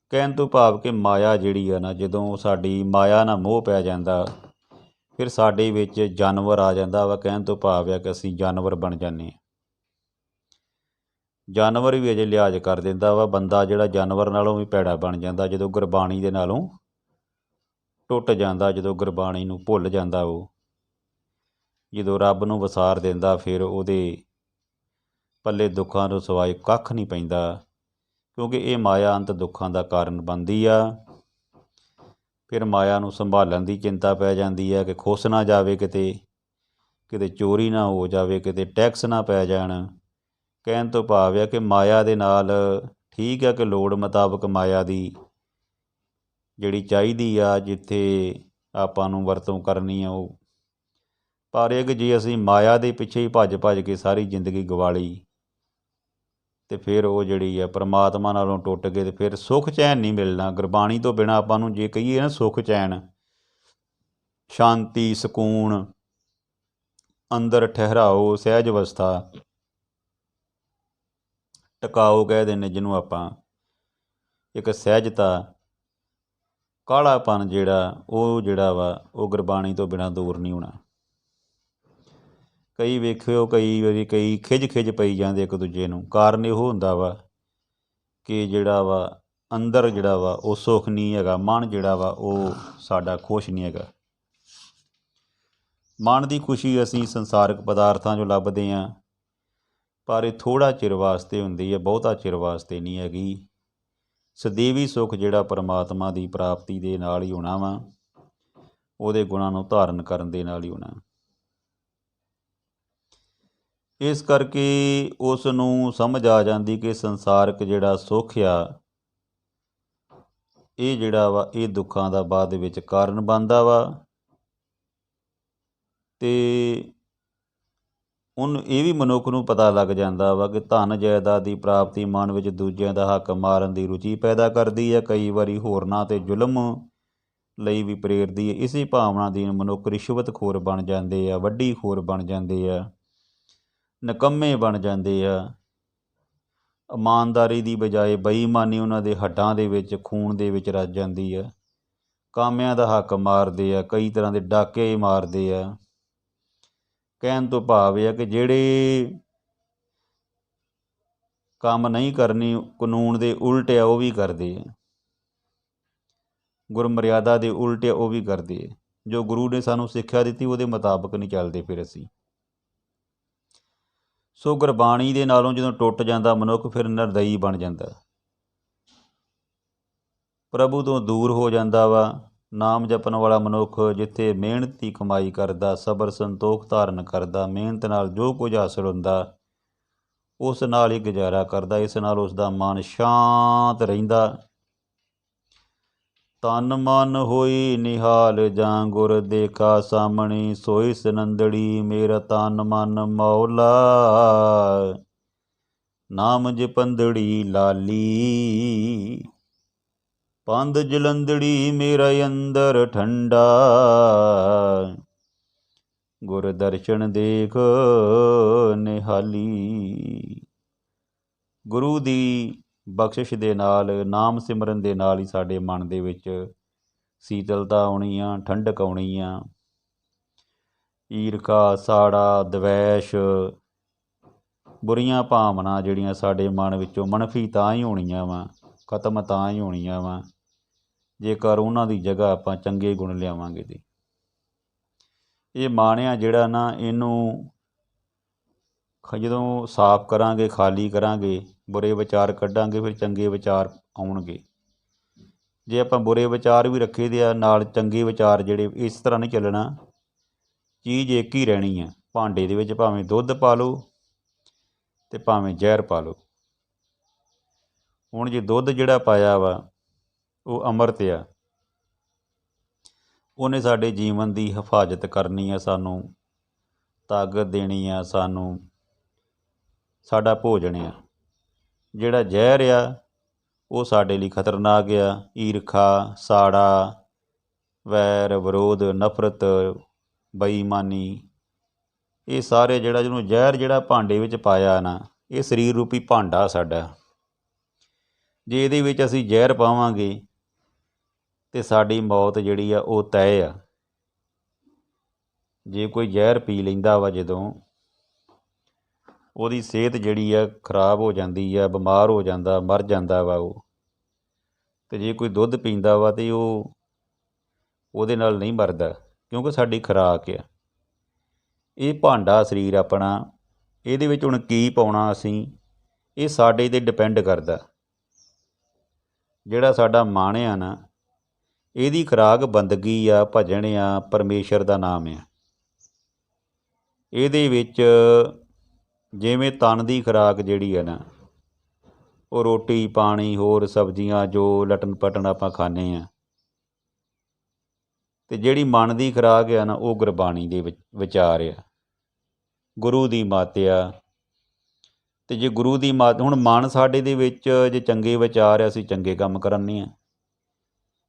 Speaker 1: ਕਹਿਣ ਤੋਂ ਭਾਵ ਕਿ ਮਾਇਆ ਜਿਹੜੀ ਆ ਨਾ, ਜਦੋਂ ਸਾਡੀ ਮਾਇਆ ਨਾਲ ਮੋਹ ਪੈ ਜਾਂਦਾ, ਫਿਰ ਸਾਡੇ ਵਿੱਚ ਜਾਨਵਰ ਆ ਜਾਂਦਾ ਵਾ। ਕਹਿਣ ਤੋਂ ਭਾਵ ਆ ਕਿ ਅਸੀਂ ਜਾਨਵਰ ਬਣ ਜਾਂਦੇ ਹਾਂ। ਜਾਨਵਰ ਵੀ ਅਜੇ ਲਿਹਾਜ਼ ਕਰ ਦਿੰਦਾ ਵਾ। ਬੰਦਾ ਜਿਹੜਾ ਜਾਨਵਰ ਨਾਲੋਂ ਵੀ ਭੈੜਾ ਬਣ ਜਾਂਦਾ, ਜਦੋਂ ਗੁਰਬਾਣੀ ਦੇ ਨਾਲੋਂ ਟੁੱਟ ਜਾਂਦਾ, ਜਦੋਂ ਗੁਰਬਾਣੀ ਨੂੰ ਭੁੱਲ ਜਾਂਦਾ ਉਹ। ਜਦੋਂ ਰੱਬ ਨੂੰ ਵਸਾਰ ਦਿੰਦਾ, ਫਿਰ ਉਹਦੇ ਪੱਲੇ ਦੁੱਖਾਂ ਤੋਂ ਸਿਵਾਏ ਕੱਖ ਨਹੀਂ ਪੈਂਦਾ। ਕਿਉਂਕਿ ਇਹ ਮਾਇਆ ਅੰਤ ਦੁੱਖਾਂ ਦਾ ਕਾਰਨ ਬਣਦੀ ਆ। ਫਿਰ ਮਾਇਆ ਨੂੰ ਸੰਭਾਲਣ ਦੀ ਚਿੰਤਾ ਪੈ ਜਾਂਦੀ ਹੈ ਕਿ ਖੁੱਸ ਨਾ ਜਾਵੇ ਕਿਤੇ ਕਿਤੇ ਚੋਰੀ ਨਾ ਹੋ ਜਾਵੇ, ਕਿਤੇ ਟੈਕਸ ਨਾ ਪੈ ਜਾਣ। ਕਹਿਣ ਤੋਂ ਭਾਵ ਹੈ ਕਿ ਮਾਇਆ ਦੇ ਨਾਲ ਠੀਕ ਹੈ ਕਿ ਲੋੜ ਮੁਤਾਬਕ ਮਾਇਆ ਦੀ ਜਿਹੜੀ ਚਾਹੀਦੀ ਆ, ਜਿੱਥੇ ਆਪਾਂ ਨੂੰ ਵਰਤੋਂ ਕਰਨੀ ਆ ਉਹ। ਪਰ ਇਹ ਕਿ ਜੇ ਅਸੀਂ ਮਾਇਆ ਦੇ ਪਿੱਛੇ ਹੀ ਭੱਜ ਭੱਜ ਕੇ ਸਾਰੀ ਜ਼ਿੰਦਗੀ ਗਵਾ ਲਈ ਤੇ ਫਿਰ ਉਹ ਜਿਹੜੀ ਆ ਪ੍ਰਮਾਤਮਾ ਨਾਲੋਂ ਟੁੱਟ ਗਏ ਤੇ ਫਿਰ ਸੁੱਖ ਚੈਨ ਨਹੀਂ ਮਿਲਣਾ। ਗੁਰਬਾਣੀ ਤੋਂ ਬਿਨਾ ਆਪਾਂ ਨੂੰ ਜੇ ਕਹੀਏ ਨਾ ਸੁੱਖ ਚੈਨ, ਸ਼ਾਂਤੀ, ਸਕੂਨ, ਅੰਦਰ ਠਹਿਰਾਓ, ਸਹਿਜ ਅਵਸਥਾ, ਟਿਕਾਓ ਕਹਿ ਦਿੰਦੇ ਜਿਹਨੂੰ ਆਪਾਂ। ਇੱਕ ਸਹਿਜਤਾ, ਕਾਲਾਪਨ ਜਿਹੜਾ, ਉਹ ਜਿਹੜਾ ਵਾ, ਉਹ ਗੁਰਬਾਣੀ ਤੋਂ ਬਿਨਾ ਦੂਰ ਨਹੀਂ ਹੋਣਾ। ਕਈ ਵੇਖਿਓ, ਕਈ ਵਾਰੀ ਕਈ ਖਿਜ ਖਿਜ ਪਈ ਜਾਂਦੇ ਇੱਕ ਦੂਜੇ ਨੂੰ। ਕਾਰਨ ਇਹੋ ਹੁੰਦਾ ਵਾ ਕਿ ਜਿਹੜਾ ਵਾ, ਅੰਦਰ ਜਿਹੜਾ ਵਾ, ਉਹ ਸੁੱਖ ਨਹੀਂ ਹੈਗਾ, ਮਨ ਜਿਹੜਾ ਵਾ, ਉਹ ਸਾਡਾ ਖੁਸ਼ ਨਹੀਂ ਹੈਗਾ। ਮਨ ਦੀ ਖੁਸ਼ੀ ਅਸੀਂ ਸੰਸਾਰਿਕ ਪਦਾਰਥਾਂ 'ਚੋਂ ਲੱਭਦੇ ਹਾਂ ਪਰ ਇਹ ਥੋੜਾ ਚਿਰ ਵਾਸਤੇ ਹੁੰਦੀ ਹੈ, ਬਹੁਤਾ ਚਿਰ ਵਾਸਤੇ ਨਹੀਂ ਹੈਗੀ। ਸਦੀਵੀ ਸੁੱਖ ਜਿਹੜਾ ਪਰਮਾਤਮਾ ਦੀ ਪ੍ਰਾਪਤੀ ਦੇ ਨਾਲ ਹੀ ਹੋਣਾ ਵਾ, ਉਹਦੇ ਗੁਣਾਂ ਨੂੰ ਧਾਰਨ ਕਰਨ ਦੇ ਨਾਲ ਹੀ ਹੋਣਾ। ਇਸ ਕਰਕੇ ਉਸ ਨੂੰ ਸਮਝ ਆ ਜਾਂਦੀ ਕਿ ਸੰਸਾਰਕ ਜਿਹੜਾ ਸੁੱਖ ਆ, ਇਹ ਜਿਹੜਾ ਵਾ, ਇਹ ਦੁੱਖਾਂ ਦਾ ਬਾਅਦ ਵਿੱਚ ਕਾਰਨ ਬਣਦਾ ਵਾ। ਤੇ ਉਹਨੂੰ ਇਹ ਵੀ ਮਨੁੱਖ ਨੂੰ ਪਤਾ ਲੱਗ ਜਾਂਦਾ ਵਾ ਕਿ ਧਨ ਜਾਇਦਾਦ ਦੀ ਪ੍ਰਾਪਤੀ ਮਨ ਵਿੱਚ ਦੂਜਿਆਂ ਦਾ ਹੱਕ ਮਾਰਨ ਦੀ ਰੁਚੀ ਪੈਦਾ ਕਰਦੀ ਹੈ ਕਈ ਵਾਰੀ ਹੋਰਨਾਂ ਤੇ ਜ਼ੁਲਮ ਲਈ ਵੀ ਪ੍ਰੇਰਦੀ ਹੈ ਇਸੇ ਭਾਵਨਾ ਦੀ ਮਨੁੱਖ ਰਿਸ਼ਵਤਖੋਰ ਬਣ ਜਾਂਦੇ ਆ, ਵੱਡੀ ਖੋਰ ਬਣ ਜਾਂਦੇ ਆ। ਨਿਕੰਮੇ ਬਣ ਜਾਂਦੇ ਆ। ਇਮਾਨਦਾਰੀ ਦੀ ਬਜਾਏ ਬੇਈਮਾਨੀ ਉਹਨਾਂ ਦੇ ਹੱਡਾਂ ਦੇ ਵਿੱਚ, ਖੂਨ ਦੇ ਵਿੱਚ ਰਚ ਜਾਂਦੀ ਆ। ਕਾਮਿਆਂ ਦਾ ਹੱਕ ਮਾਰਦੇ ਆ, ਕਈ ਤਰ੍ਹਾਂ ਦੇ ਡਾਕੇ ਮਾਰਦੇ ਆ। ਕਹਿਣ ਤੋਂ ਭਾਵ ਇਹ ਆ ਕਿ ਜਿਹੜੇ ਕੰਮ ਨਹੀਂ ਕਰਨੀ, ਕਾਨੂੰਨ ਦੇ ਉਲਟ ਆ ਉਹ ਵੀ ਕਰਦੇ ਆ। ਗੁਰਮਰਿਆਦਾ ਦੇ ਉਲਟ ਆ ਉਹ ਵੀ ਕਰਦੇ ਆ। ਜੋ ਗੁਰੂ ਨੇ ਸਾਨੂੰ ਸਿੱਖਿਆ ਦਿੱਤੀ, ਉਹਦੇ ਮੁਤਾਬਕ ਨਹੀਂ ਚੱਲਦੇ ਫਿਰ ਅਸੀਂ। ਸੋ ਗੁਰਬਾਣੀ ਦੇ ਨਾਲੋਂ ਜਦੋਂ ਟੁੱਟ ਜਾਂਦਾ ਮਨੁੱਖ, ਫਿਰ ਨਿਰਦਈ ਬਣ ਜਾਂਦਾ। ਪ੍ਰਭੂ ਤੋਂ ਦੂਰ ਹੋ ਜਾਂਦਾ ਵਾ, ਨਾਮ ਜਪਣ ਵਾਲਾ ਮਨੁੱਖ ਜਿੱਥੇ ਮਿਹਨਤ ਦੀ ਕਮਾਈ ਕਰਦਾ, ਸਬਰ ਸੰਤੋਖ ਧਾਰਨ ਕਰਦਾ, ਮਿਹਨਤ ਨਾਲ ਜੋ ਕੁਝ ਹਾਸਲ ਹੁੰਦਾ, ਉਸ ਨਾਲ ਹੀ ਗੁਜ਼ਾਰਾ ਕਰਦਾ, ਇਸ ਨਾਲ ਉਸ ਦਾ ਮਨ ਸ਼ਾਂਤ ਰਹਿੰਦਾ। ਤਨ ਮਨ ਹੋਈ ਨਿਹਾਲ ਜਾਂ ਗੁਰ ਦੇਖਾ ਸਾਹਮਣੀ, ਸੋਈ ਸਨੰਦੜੀ ਮੇਰਾ ਤਨ ਮਨ ਮੌਲਾ। ਨਾਮ ਜਪੰਦੜੀ ਲਾਲੀ ਪੰਦ ਜਲੰਦੜੀ ਮੇਰਾ ਅੰਦਰ ਠੰਡਾ। ਗੁਰ ਦਰਸ਼ਨ ਦੇਖ ਨਿਹਾਲੀ, ਗੁਰੂ ਦੀ ਬਖਸ਼ਿਸ਼ ਦੇ ਨਾਲ, ਨਾਮ ਸਿਮਰਨ ਦੇ ਨਾਲ ਹੀ ਸਾਡੇ ਮਨ ਦੇ ਵਿੱਚ ਸੀਤਲਤਾ ਆਉਣੀ ਆ, ਠੰਡਕ ਆਉਣੀ ਆ। ਈਰਖਾ, ਸਾੜਾ, ਦਵੈਸ਼, ਬੁਰੀਆਂ ਭਾਵਨਾ ਜਿਹੜੀਆਂ ਸਾਡੇ ਮਨ ਵਿੱਚੋਂ ਮਨਫੀ ਤਾਂ ਹੀ ਹੋਣੀਆਂ ਵਾ, ਖਤਮ ਤਾਂ ਹੀ ਹੋਣੀਆਂ ਵਾ, ਜੇਕਰ ਉਹਨਾਂ ਦੀ ਜਗ੍ਹਾ ਆਪਾਂ ਚੰਗੇ ਗੁਣ ਲਿਆਵਾਂਗੇ ਤੇ। ਇਹ ਮਾਣਿਆ ਜਿਹੜਾ ਨਾ, ਇਹਨੂੰ ਜਦੋਂ ਸਾਫ਼ ਕਰਾਂਗੇ, ਖਾਲੀ ਕਰਾਂਗੇ, ਬੁਰੇ ਵਿਚਾਰ ਕੱਢਾਂਗੇ, ਫਿਰ ਚੰਗੇ ਵਿਚਾਰ ਆਉਣਗੇ। ਜੇ ਆਪਾਂ ਬੁਰੇ ਵਿਚਾਰ ਵੀ ਰੱਖੇ ਦੇ ਆ, ਨਾਲ ਚੰਗੇ ਵਿਚਾਰ ਜਿਹੜੇ, ਇਸ ਤਰ੍ਹਾਂ ਨਹੀਂ ਚੱਲਣਾ। ਚੀਜ਼ ਇੱਕ ਹੀ ਰਹਿਣੀ ਆ, ਭਾਂਡੇ ਦੇ ਵਿੱਚ ਭਾਵੇਂ ਦੁੱਧ ਪਾ ਲਓ ਤੇ ਭਾਵੇਂ ਜ਼ਹਿਰ ਪਾ ਲਓ। ਹੁਣ ਜੇ ਦੁੱਧ ਜਿਹੜਾ ਪਾਇਆ ਵਾ, ਉਹ ਅੰਮ੍ਰਿਤ ਆ, ਉਹਨੇ ਸਾਡੇ ਜੀਵਨ ਦੀ ਹਿਫਾਜ਼ਤ ਕਰਨੀ ਆ ਸਾਨੂੰ, ਤਾਕਤ ਦੇਣੀ ਆ ਸਾਨੂੰ ਸਾਡਾ ਭੋਜਨ ਆ। ਜਿਹੜਾ ਜ਼ਹਿਰ ਆ, ਉਹ ਸਾਡੇ ਲਈ ਖਤਰਨਾਕ ਆ। ਈਰਖਾ, ਸਾੜਾ, ਵੈਰ, ਵਿਰੋਧ, ਨਫ਼ਰਤ, ਬੇਈਮਾਨੀ, ਇਹ ਸਾਰੇ ਜਿਹੜਾ ਜਿਹਨੂੰ ਜ਼ਹਿਰ ਜਿਹੜਾ ਭਾਂਡੇ ਵਿੱਚ ਪਾਇਆ ਨਾ, ਇਹ ਸਰੀਰ ਰੂਪੀ ਭਾਂਡਾ ਸਾਡਾ। ਜੇ ਇਹਦੇ ਵਿੱਚ ਅਸੀਂ ਜ਼ਹਿਰ ਪਾਵਾਂਗੇ, ਤੇ ਸਾਡੀ ਮੌਤ ਜਿਹੜੀ ਆ ਉਹ ਤੈਅ ਆ। ਜੇ ਕੋਈ ਜ਼ਹਿਰ ਪੀ ਲੈਂਦਾ ਵਾ ਜਦੋਂ ਉਹਦੀ ਸਿਹਤ ਜਿਹੜੀ ਆ ਖਰਾਬ ਹੋ ਜਾਂਦੀ ਆ, ਬਿਮਾਰ ਹੋ ਜਾਂਦਾ, ਮਰ ਜਾਂਦਾ ਵਾ ਉਹ। ਤੇ ਜੇ ਕੋਈ ਦੁੱਧ ਪੀਂਦਾ ਵਾ ਤੇ ਉਹ ਉਹਦੇ ਨਾਲ ਨਹੀਂ ਮਰਦਾ, ਕਿਉਂਕਿ ਸਾਡੀ ਖੁਰਾਕ ਆ। ਇਹ ਭਾਂਡਾ ਸਰੀਰ ਆਪਣਾ, ਇਹਦੇ ਵਿੱਚ ਹੁਣ ਕੀ ਪਾਉਣਾ ਅਸੀਂ, ਇਹ ਸਾਡੇ ਤੇ ਡਿਪੈਂਡ ਕਰਦਾ। ਜਿਹੜਾ ਸਾਡਾ ਮਨ ਆ ਨਾ, ਇਹਦੀ ਖੁਰਾਕ ਬੰਦਗੀ ਆ, ਭਜਨ ਆ, ਪਰਮੇਸ਼ਰ ਦਾ ਨਾਮ ਆ। ਇਹਦੇ ਵਿੱਚ ਜਿਵੇਂ ਤਨ ਦੀ ਖੁਰਾਕ ਜਿਹੜੀ ਆ ਨਾ, ਉਹ ਰੋਟੀ, ਪਾਣੀ, ਹੋਰ ਸਬਜ਼ੀਆਂ, ਜੋ ਲਟਨ ਪਟਨ ਆਪਾਂ ਖਾਂਦੇ ਆ ਤੇ ਜਿਹੜੀ ਮਨ ਦੀ ਖੁਰਾਕ ਆ ਨਾ, ਉਹ ਗੁਰਬਾਣੀ ਦੇ ਵਿੱਚ, ਵਿਚਾਰ ਆ। ਗੁਰੂ ਦੀ ਮੱਤ ਆ। ਤੇ ਜੇ ਗੁਰੂ ਦੀ ਮੱਤ ਹੁਣ ਮਨ ਸਾਡੇ ਦੇ ਵਿੱਚ ਜੇ ਚੰਗੇ ਵਿਚਾਰ ਆ, ਅਸੀਂ ਚੰਗੇ ਕੰਮ ਕਰਨੇ ਆ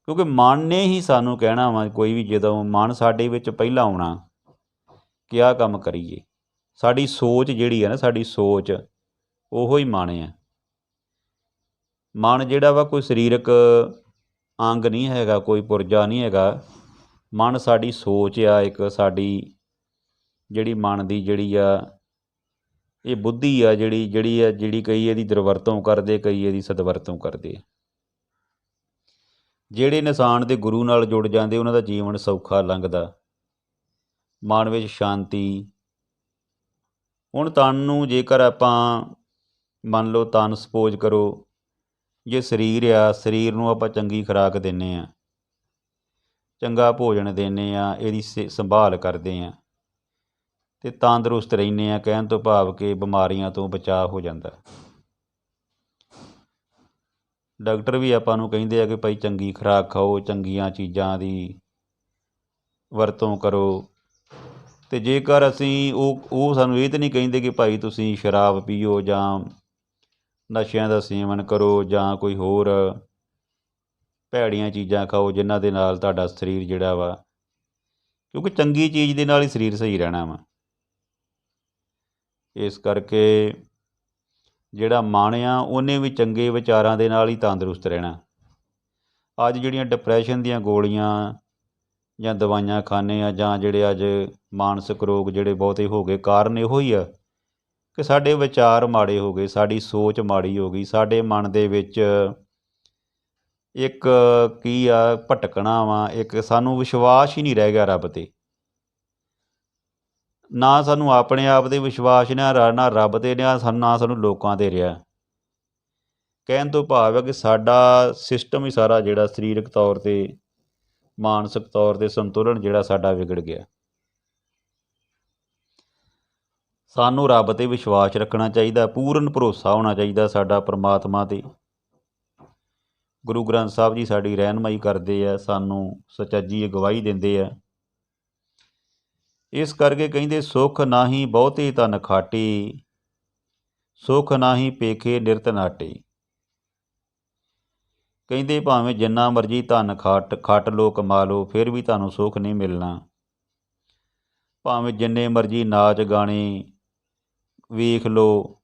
Speaker 1: ਕਿਉਂਕਿ ਮਨ ਨੇ ਹੀ ਸਾਨੂੰ ਕਹਿਣਾ ਵਾ, ਕੋਈ ਵੀ ਜਦੋਂ ਮਨ ਸਾਡੇ ਵਿੱਚ ਪਹਿਲਾਂ ਆਉਣਾ, ਕਿ ਆਹ ਕੰਮ ਕਰੀਏ। ਸਾਡੀ ਸੋਚ ਜਿਹੜੀ ਆ ਨਾ, ਸਾਡੀ ਸੋਚ, ਉਹੋ ਹੀ ਮਨ ਆ। ਮਨ ਜਿਹੜਾ ਵਾ ਕੋਈ ਸਰੀਰਕ ਅੰਗ ਨਹੀਂ ਹੈਗਾ, ਕੋਈ ਪੁਰਜਾ ਨਹੀਂ ਹੈਗਾ। ਮਨ ਸਾਡੀ ਸੋਚ ਆ, ਇੱਕ ਸਾਡੀ ਜਿਹੜੀ ਮਨ ਦੀ ਜਿਹੜੀ ਆ, ਇਹ ਬੁੱਧੀ ਆ, ਜਿਹੜੀ ਜਿਹੜੀ ਆ, ਜਿਹੜੀ ਕਈ ਇਹਦੀ ਦੁਰਵਰਤੋਂ ਕਰਦੇ, ਕਈ ਇਹਦੀ ਸਦਵਰਤੋਂ ਕਰਦੇ। ਜਿਹੜੇ ਇਨਸਾਨ ਦੇ ਗੁਰੂ ਨਾਲ ਜੁੜ ਜਾਂਦੇ, ਉਹਨਾਂ ਦਾ ਜੀਵਨ ਸੌਖਾ ਲੰਘਦਾ। ਮਨ ਵਿੱਚ ਸ਼ਾਂਤੀ ਹੁਣ ਤਨ ਨੂੰ ਜੇਕਰ ਆਪਾਂ ਮੰਨ ਲਓ ਤਨ ਸਪੋਜ਼ ਕਰੋ, ਜੇ ਸਰੀਰ ਆ, ਸਰੀਰ ਨੂੰ ਆਪਾਂ ਚੰਗੀ ਖੁਰਾਕ ਦਿੰਨੇ ਆ, ਚੰਗਾ ਭੋਜਨ ਦਿੰਨੇ ਆ, ਇਹਦੀ ਸੇ- ਸੰਭਾਲ ਕਰਦੇ ਆ, ਤੇ ਤੰਦਰੁਸਤ ਰਹਿੰਦੇ ਆ, ਕਹਿਣ ਤੋਂ ਭਾਵ ਕਿ ਬਿਮਾਰੀਆਂ ਤੋਂ ਬਚਾਅ ਹੋ ਜਾਂਦਾ। ਡਾਕਟਰ ਵੀ ਆਪਾਂ ਨੂੰ ਕਹਿੰਦੇ ਆ ਕਿ ਭਾਈ ਚੰਗੀ ਖੁਰਾਕ ਖਾਓ, ਚੰਗੀਆਂ ਚੀਜ਼ਾਂ ਦੀ ਵਰਤੋਂ ਕਰੋ ਅਤੇ ਜੇਕਰ ਅਸੀਂ ਉਹ ਉਹ ਸਾਨੂੰ ਇਹ ਤਾਂ ਨਹੀਂ ਕਹਿੰਦੇ ਕਿ ਭਾਈ ਤੁਸੀਂ ਸ਼ਰਾਬ ਪੀਓ ਜਾਂ ਨਸ਼ਿਆਂ ਦਾ ਸੇਵਨ ਕਰੋ ਜਾਂ ਕੋਈ ਹੋਰ ਭੈੜੀਆਂ ਚੀਜ਼ਾਂ ਖਾਓ ਜਿਨ੍ਹਾਂ ਦੇ ਨਾਲ ਤੁਹਾਡਾ ਸਰੀਰ ਜਿਹੜਾ ਵਾ, ਕਿਉਂਕਿ ਚੰਗੀ ਚੀਜ਼ ਦੇ ਨਾਲ ਹੀ ਸਰੀਰ ਸਹੀ ਰਹਿਣਾ ਵਾ। ਇਸ ਕਰਕੇ ਜਿਹੜਾ ਮਨ ਆ, ਉਹਨੇ ਵੀ ਚੰਗੇ ਵਿਚਾਰਾਂ ਦੇ ਨਾਲ ਹੀ ਤੰਦਰੁਸਤ ਰਹਿਣਾ। ਅੱਜ ਜਿਹੜੀਆਂ ਡਿਪਰੈਸ਼ਨ ਦੀਆਂ ਗੋਲੀਆਂ ਜਾਂ ਦਵਾਈਆਂ ਖਾਂਦੇ ਹਾਂ ਜਾਂ ਜਿਹੜੇ ਅੱਜ ਮਾਨਸਿਕ ਰੋਗ ਜਿਹੜੇ ਬਹੁਤੇ ਹੋ ਗਏ, ਕਾਰਨ ਇਹੋ ਹੀ ਆ ਕਿ ਸਾਡੇ ਵਿਚਾਰ ਮਾੜੇ ਹੋ ਗਏ, ਸਾਡੀ ਸੋਚ ਮਾੜੀ ਹੋ ਗਈ, ਸਾਡੇ ਮਨ ਦੇ ਵਿੱਚ ਇੱਕ ਕੀ ਆ, ਭਟਕਣਾ ਵਾ, ਇੱਕ ਸਾਨੂੰ ਵਿਸ਼ਵਾਸ ਹੀ ਨਹੀਂ ਰਹਿ ਗਿਆ ਰੱਬ ਤੇ। ਨਾ ਸਾਨੂੰ ਆਪਣੇ ਆਪ ਤੇ ਵਿਸ਼ਵਾਸ, ਨਾ ਰ- ਨਾ ਰੱਬ ਤੇ, ਨਾ ਸਾਨੂੰ ਨਾ ਸਾਨੂੰ ਲੋਕਾਂ ਤੇ ਰਿਹਾ। ਕਹਿਣ ਤੋਂ ਭਾਵ ਹੈ ਕਿ ਸਾਡਾ ਸਿਸਟਮ ਹੀ ਸਾਰਾ ਜਿਹੜਾ ਸਰੀਰਕ ਤੌਰ ਤੇ ਮਾਨਸਿਕ ਤੌਰ ਤੇ ਸੰਤੁਲਨ ਜਿਹੜਾ ਸਾਡਾ ਵਿਗੜ ਗਿਆ। ਸਾਨੂੰ ਰੱਬ ਤੇ ਵਿਸ਼ਵਾਸ ਰੱਖਣਾ ਚਾਹੀਦਾ, ਪੂਰਨ ਭਰੋਸਾ ਹੋਣਾ ਚਾਹੀਦਾ ਸਾਡਾ ਪ੍ਰਮਾਤਮਾ ਤੇ। ਗੁਰੂ ਗ੍ਰੰਥ ਸਾਹਿਬ ਜੀ ਸਾਡੀ ਰਹਿਨਮਾਈ ਕਰਦੇ ਆ, ਸਾਨੂੰ ਸਚੱਜੀ ਅਗਵਾਈ ਦਿੰਦੇ ਆ। ਇਸ ਕਰਕੇ ਕਹਿੰਦੇ, ਸੁਖ ਨਾਹੀ ਬਹੁਤੇ ਤਨ ਖਾਟੀ, ਸੁਖ ਨਾਹੀ ਪੇਖੇ ਨਿਰਤ ਨਾਟੀ। ਕਹਿੰਦੇ ਭਾਵੇਂ ਜਿੰਨਾ ਮਰਜ਼ੀ ਧਨ ਖੱਟ ਖੱਟ ਲੋ ਕਮਾ ਲੋ ਫਿਰ ਵੀ ਤੁਹਾਨੂੰ ਸੁੱਖ ਨਹੀਂ ਮਿਲਣਾ। ਭਾਵੇਂ ਜਿੰਨੇ ਮਰਜ਼ੀ ਨਾਚ ਗਾਣੇ ਵੇਖ ਲੋ,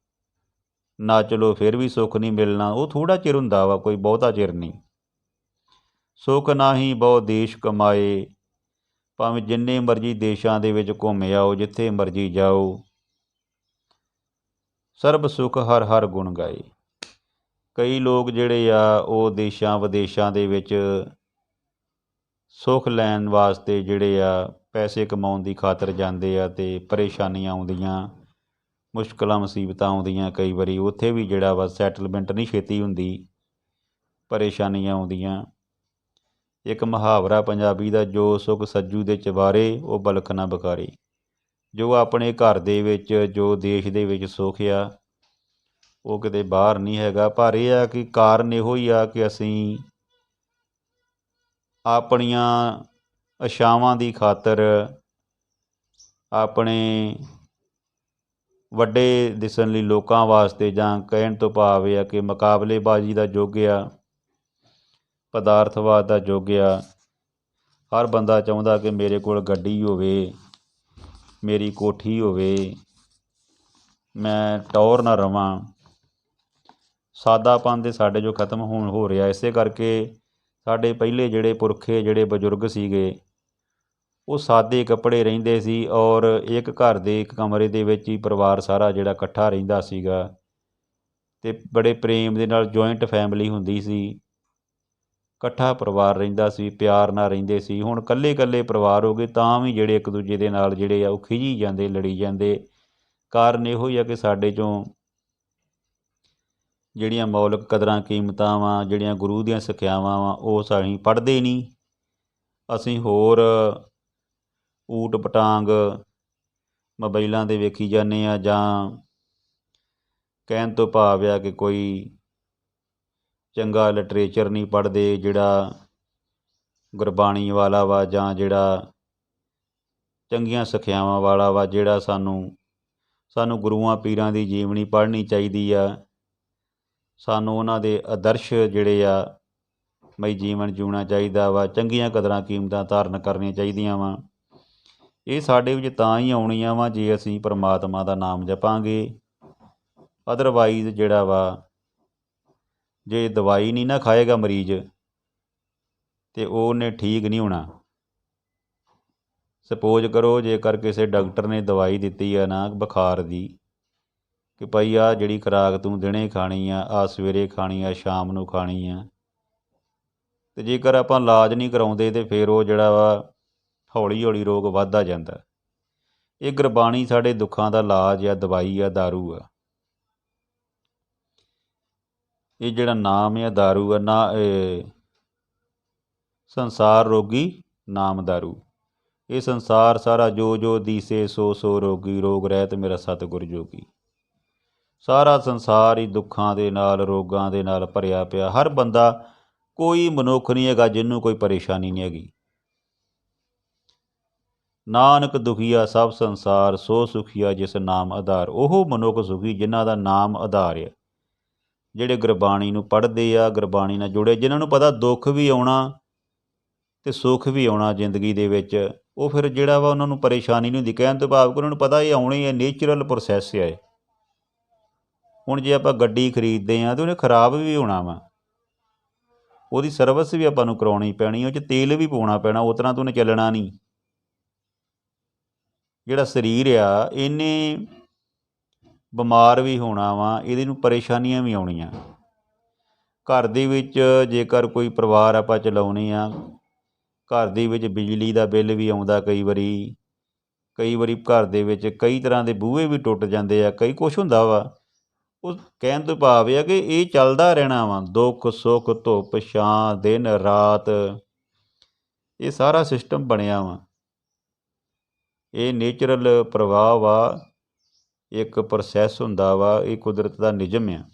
Speaker 1: ਨੱਚ ਲੋ, ਫਿਰ ਵੀ ਸੁੱਖ ਨਹੀਂ ਮਿਲਣਾ। ਉਹ ਥੋੜਾ ਚਿਰ ਹੁੰਦਾ ਵਾ, ਕੋਈ ਬਹੁਤਾ ਚਿਰ ਨਹੀਂ। ਸੁੱਖ ਨਾਹੀ ਬਹੁ ਦੇਸ਼ ਕਮਾਏ, ਭਾਵੇਂ ਜਿੰਨੇ ਮਰਜ਼ੀ ਦੇਸ਼ਾਂ ਦੇ ਵਿੱਚ ਘੁੰਮ ਆਓ, ਜਿੱਥੇ ਮਰਜ਼ੀ ਜਾਓ। ਸਰਬ ਸੁਖ ਹਰ ਹਰ ਗੁਣ ਗਾਏ। ਕਈ ਲੋਕ ਜਿਹੜੇ ਆ, ਉਹ ਦੇਸ਼ਾਂ ਵਿਦੇਸ਼ਾਂ ਦੇ ਵਿੱਚ ਸੁੱਖ ਲੈਣ ਵਾਸਤੇ ਜਿਹੜੇ ਆ, ਪੈਸੇ ਕਮਾਉਣ ਦੀ ਖਾਤਰ ਜਾਂਦੇ ਆ ਅਤੇ ਪਰੇਸ਼ਾਨੀਆਂ ਆਉਂਦੀਆਂ, ਮੁਸ਼ਕਲਾਂ, ਮੁਸੀਬਤਾਂ ਆਉਂਦੀਆਂ ਕਈ ਵਾਰੀ। ਉੱਥੇ ਵੀ ਜਿਹੜਾ ਵਾ ਸੈਟਲਮੈਂਟ ਨਹੀਂ ਛੇਤੀ ਹੁੰਦੀ, ਪਰੇਸ਼ਾਨੀਆਂ ਆਉਂਦੀਆਂ। ਇੱਕ ਮੁਹਾਵਰਾ ਪੰਜਾਬੀ ਦਾ, ਜੋ ਸੁਖ ਸੱਜੂ ਦੇ ਚਵਾਰੇ ਉਹ ਬਲਖ ਨਾ ਬਕਾਰੇ। ਜੋ ਆਪਣੇ ਘਰ ਦੇ ਵਿੱਚ, ਜੋ ਦੇਸ਼ ਦੇ ਵਿੱਚ ਸੁਖ ਆ ਉਹ ਕਿਤੇ ਬਾਹਰ ਨਹੀਂ ਹੈਗਾ, ਪਰ ਇਹ ਆ ਕਿ ਕਾਰਨ ਇਹੋ ਹੀ ਆ ਕਿ ਅਸੀਂ ਆਪਣੀਆਂ ਆਸ਼ਾਵਾਂ ਦੀ ਖਾਤਰ ਆਪਣੇ ਵੱਡੇ ਦਿਸਣ ਲਈ ਲੋਕਾਂ ਵਾਸਤੇ ਜਾਂ ਕਹਿਣ ਤੋਂ ਭਾਵ ਇਹ ਆ ਕਿ ਮੁਕਾਬਲੇਬਾਜ਼ੀ ਦਾ ਯੁੱਗ ਆ, ਪਦਾਰਥਵਾਦ ਦਾ ਯੁੱਗ ਆ, ਹਰ ਬੰਦਾ ਚਾਹੁੰਦਾ ਕਿ ਮੇਰੇ ਕੋਲ ਗੱਡੀ ਹੋਵੇ, ਮੇਰੀ ਕੋਠੀ ਹੋਵੇ, ਮੈਂ ਟੌਰ ਨਾ ਰਵਾਂ। ਸਾਦਾਪਨ ਦੇ ਸਾਡੇ ਜੋ ਖਤਮ ਹੋਣ ਹੋ ਰਿਹਾ, ਇਸੇ ਕਰਕੇ ਸਾਡੇ ਪਹਿਲੇ ਜਿਹੜੇ ਪੁਰਖੇ, ਜਿਹੜੇ ਬਜ਼ੁਰਗ ਸੀਗੇ, ਉਹ ਸਾਦੇ ਕੱਪੜੇ ਰਹਿੰਦੇ ਸੀ ਔਰ ਇੱਕ ਘਰ ਦੇ ਇੱਕ ਕਮਰੇ ਦੇ ਵਿੱਚ ਹੀ ਪਰਿਵਾਰ ਸਾਰਾ ਜਿਹੜਾ ਇਕੱਠਾ ਰਹਿੰਦਾ ਸੀਗਾ ਤੇ ਬੜੇ ਪ੍ਰੇਮ ਦੇ ਨਾਲ ਜੁਆਇੰਟ ਫੈਮਿਲੀ ਹੁੰਦੀ ਸੀ। ਇਕੱਠਾ ਪਰਿਵਾਰ ਰਹਿੰਦਾ ਸੀ, ਪਿਆਰ ਨਾਲ ਰਹਿੰਦੇ ਸੀ। ਹੁਣ ਇਕੱਲੇ ਇਕੱਲੇ ਪਰਿਵਾਰ ਹੋ ਗਏ, ਤਾਂ ਵੀ ਜਿਹੜੇ ਇੱਕ ਦੂਜੇ ਦੇ ਨਾਲ ਜਿਹੜੇ ਆ, ਉਹ ਖਿਜੀ ਜਾਂਦੇ, ਲੜੀ ਜਾਂਦੇ। ਕਾਰਨ ਇਹੋ ਹੀ ਆ ਕਿ ਸਾਡੇ ਚੋਂ ਜਿਹੜੀਆਂ ਮੌਲਿਕ ਕਦਰਾਂ ਕੀਮਤਾਂ ਵਾਂ ਜਿਹੜੀਆਂ ਗੁਰੂ ਦੀਆਂ ਸਿੱਖਿਆਵਾਂ ਵਾਂ ਉਹ ਸਾਹੀਂ ਪੜ੍ਹਦੇ ਨਹੀਂ ਅਸੀਂ ਹੋਰ ਊਟ ਪਟਾਂਗ ਮੋਬਾਈਲਾਂ ਦੇ ਵੇਖੀ ਜਾਂਦੇ ਆ ਜਾਂ ਕਹਿਣ ਤੋਂ ਭਾਵ ਆ ਕਿ ਕੋਈ ਚੰਗਾ ਲਿਟਰੇਚਰ ਨਹੀਂ ਪੜ੍ਹਦੇ, ਜਿਹੜਾ ਗੁਰਬਾਣੀ ਵਾਲਾ ਵਾ ਜਾਂ ਜਿਹੜਾ ਚੰਗੀਆਂ ਸਿੱਖਿਆਵਾਂ ਵਾਲਾ ਵਾ, ਜਿਹੜਾ ਸਾਨੂੰ ਸਾਨੂੰ ਗੁਰੂਆਂ, ਪੀਰਾਂ ਦੀ ਜੀਵਨੀ ਪੜ੍ਹਨੀ ਚਾਹੀਦੀ ਆ। ਸਾਨੂੰ ਉਹਨਾਂ ਦੇ ਆਦਰਸ਼ ਜਿਹੜੇ ਆ ਮਈ ਜੀਵਨ ਜਿਉਣਾ ਚਾਹੀਦਾ ਵਾ, ਚੰਗੀਆਂ ਕਦਰਾਂ ਕੀਮਤਾਂ ਧਾਰਨ ਕਰਨੀਆਂ ਚਾਹੀਦੀਆਂ ਵਾ। ਇਹ ਸਾਡੇ ਵਿੱਚ ਤਾਂ ਹੀ ਆਉਣੀਆਂ ਵਾ ਜੇ ਅਸੀਂ ਪਰਮਾਤਮਾ ਦਾ ਨਾਮ ਜਪਾਂਗੇ। ਅਦਰਵਾਈਜ਼ ਜਿਹੜਾ ਵਾ, ਜੇ ਦਵਾਈ ਨਹੀਂ ਨਾ ਖਾਏਗਾ ਮਰੀਜ਼, ਤੇ ਉਹਨੇ ਠੀਕ ਨਹੀਂ ਹੋਣਾ। ਸਪੋਜ਼ ਕਰੋ ਜੇਕਰ ਕਿਸੇ ਡਾਕਟਰ ਨੇ ਦਵਾਈ ਦਿੱਤੀ ਆ ਨਾ ਬੁਖਾਰ ਦੀ ਕਿ ਭਾਈ ਆ ਜਿਹੜੀ ਖੁਰਾਕ ਤੂੰ ਦਿਨੇ ਖਾਣੀ ਆ ਆ ਸਵੇਰੇ ਖਾਣੀ ਆ ਸ਼ਾਮ ਨੂੰ ਖਾਣੀ ਆ ਤੇ ਜੇਕਰ ਆਪਾਂ ਇਲਾਜ ਨਹੀਂ ਕਰਾਉਂਦੇ ਤੇ ਫਿਰ ਉਹ ਜਿਹੜਾ ਵਾ ਹੌਲੀ ਹੌਲੀ ਰੋਗ ਵੱਧਦਾ ਜਾਂਦਾ ਇਹ ਗੁਰਬਾਣੀ ਸਾਡੇ ਦੁੱਖਾਂ ਦਾ ਇਲਾਜ ਆ ਦਵਾਈ ਆ दारू ਆ ਇਹ ਜਿਹੜਾ ਨਾਮ ਆ दारू ਆ ਨਾ ਇਹ ਸੰਸਾਰ ਰੋਗੀ ਨਾਮ दारू ਇਹ ਸੰਸਾਰ ਸਾਰਾ ਜੋ ਜੋ ਦੀਸੇ ਸੋ ਸੋ ਰੋਗੀ ਰੋਗ ਰਹਿਤ ਮੇਰਾ ਸਤਿਗੁਰ ਜੋਗੀ ਸਾਰਾ ਸੰਸਾਰ ਹੀ ਦੁੱਖਾਂ ਦੇ ਨਾਲ, ਰੋਗਾਂ ਦੇ ਨਾਲ ਭਰਿਆ ਪਿਆ। ਹਰ ਬੰਦਾ ਕੋਈ ਮਨੁੱਖ ਨਹੀਂ ਹੈਗਾ ਜਿਹਨੂੰ ਕੋਈ ਪਰੇਸ਼ਾਨੀ ਨਹੀਂ ਹੈਗੀ। ਨਾਨਕ ਦੁਖੀਆ ਸਭ ਸੰਸਾਰ, ਸੋ ਸੁਖੀਆ ਜਿਸ ਨਾਮ ਆਧਾਰ। ਉਹ ਮਨੁੱਖ ਸੁਖੀ ਜਿਨ੍ਹਾਂ ਦਾ ਨਾਮ ਆਧਾਰ ਹੈ ਜਿਹੜੇ ਗੁਰਬਾਣੀ ਨੂੰ ਪੜ੍ਹਦੇ ਆ, ਗੁਰਬਾਣੀ ਨਾਲ ਜੁੜੇ, ਜਿਨ੍ਹਾਂ ਨੂੰ ਪਤਾ ਦੁੱਖ ਵੀ ਆਉਣਾ ਤੇ ਸੁੱਖ ਵੀ ਆਉਣਾ ਜ਼ਿੰਦਗੀ ਦੇ ਵਿੱਚ, ਉਹ ਫਿਰ ਜਿਹੜਾ ਵਾ ਉਹਨਾਂ ਨੂੰ ਪਰੇਸ਼ਾਨੀ ਨਹੀਂ ਹੁੰਦੀ। ਕਹਿਣ ਤੋਂ ਭਾਵ ਕਿ ਉਹਨਾਂ ਨੂੰ ਪਤਾ ਇਹ ਆਉਣੀ ਹੈ ਨੇਚਰਲ ਪ੍ਰੋਸੈਸ ਹੈ ਹੁਣ ਜੇ ਆਪਾਂ ਗੱਡੀ ਖਰੀਦਦੇ ਆ ਤੇ ਉਹਨੇ ਖਰਾਬ ਵੀ ਹੋਣਾ ਵਾ। ਉਹਦੀ ਸਰਵਿਸ ਵੀ ਆਪਾਂ ਨੂੰ ਕਰਾਉਣੀ ਪੈਣੀ, ਉਹ 'ਚ ਤੇਲ ਵੀ ਪਾਉਣਾ ਪੈਣਾ, ਉਸ ਤਰ੍ਹਾਂ ਤੋਂ ਉਹਨੇ ਚੱਲਣਾ ਨਹੀਂ। ਜਿਹੜਾ ਸਰੀਰ ਆ, ਇਹਨੇ ਬਿਮਾਰ ਵੀ ਹੋਣਾ ਵਾ, ਇਹਦੇ ਨੂੰ ਪਰੇਸ਼ਾਨੀਆਂ ਵੀ ਆਉਣੀਆਂ। ਘਰ ਦੇ ਵਿੱਚ ਜੇਕਰ ਕੋਈ ਪਰਿਵਾਰ ਆਪਾਂ ਚਲਾਉਣੇ ਆ ਘਰ ਦੇ ਵਿੱਚ ਬਿਜਲੀ ਦਾ ਬਿੱਲ ਵੀ ਆਉਂਦਾ ਕਈ ਵਾਰੀ ਕਈ ਵਾਰੀ ਘਰ ਦੇ ਵਿੱਚ ਕਈ ਤਰ੍ਹਾਂ ਦੇ ਬੂਹੇ ਵੀ ਟੁੱਟ ਜਾਂਦੇ ਆ, ਕਈ ਕੁਝ ਹੁੰਦਾ ਵਾ। ਉਹ ਕਹਿਣ ਤੋਂ ਭਾਵ ਇਹ ਆ ਕਿ ਇਹ ਚੱਲਦਾ ਰਹਿਣਾ ਵਾ, ਦੁੱਖ, ਸੁੱਖ, ਧੁੱਪ, ਛਾਂ, ਦਿਨ, ਰਾਤ। ਇਹ ਸਾਰਾ ਸਿਸਟਮ ਬਣਿਆ ਵਾ। ਇਹ ਨੇਚਰਲ ਪ੍ਰਵਾਹ ਵਾ ਇੱਕ ਪ੍ਰੋਸੈਸ ਹੁੰਦਾ ਵਾ, ਇਹ ਕੁਦਰਤ ਦਾ ਨਿਯਮ ਆ।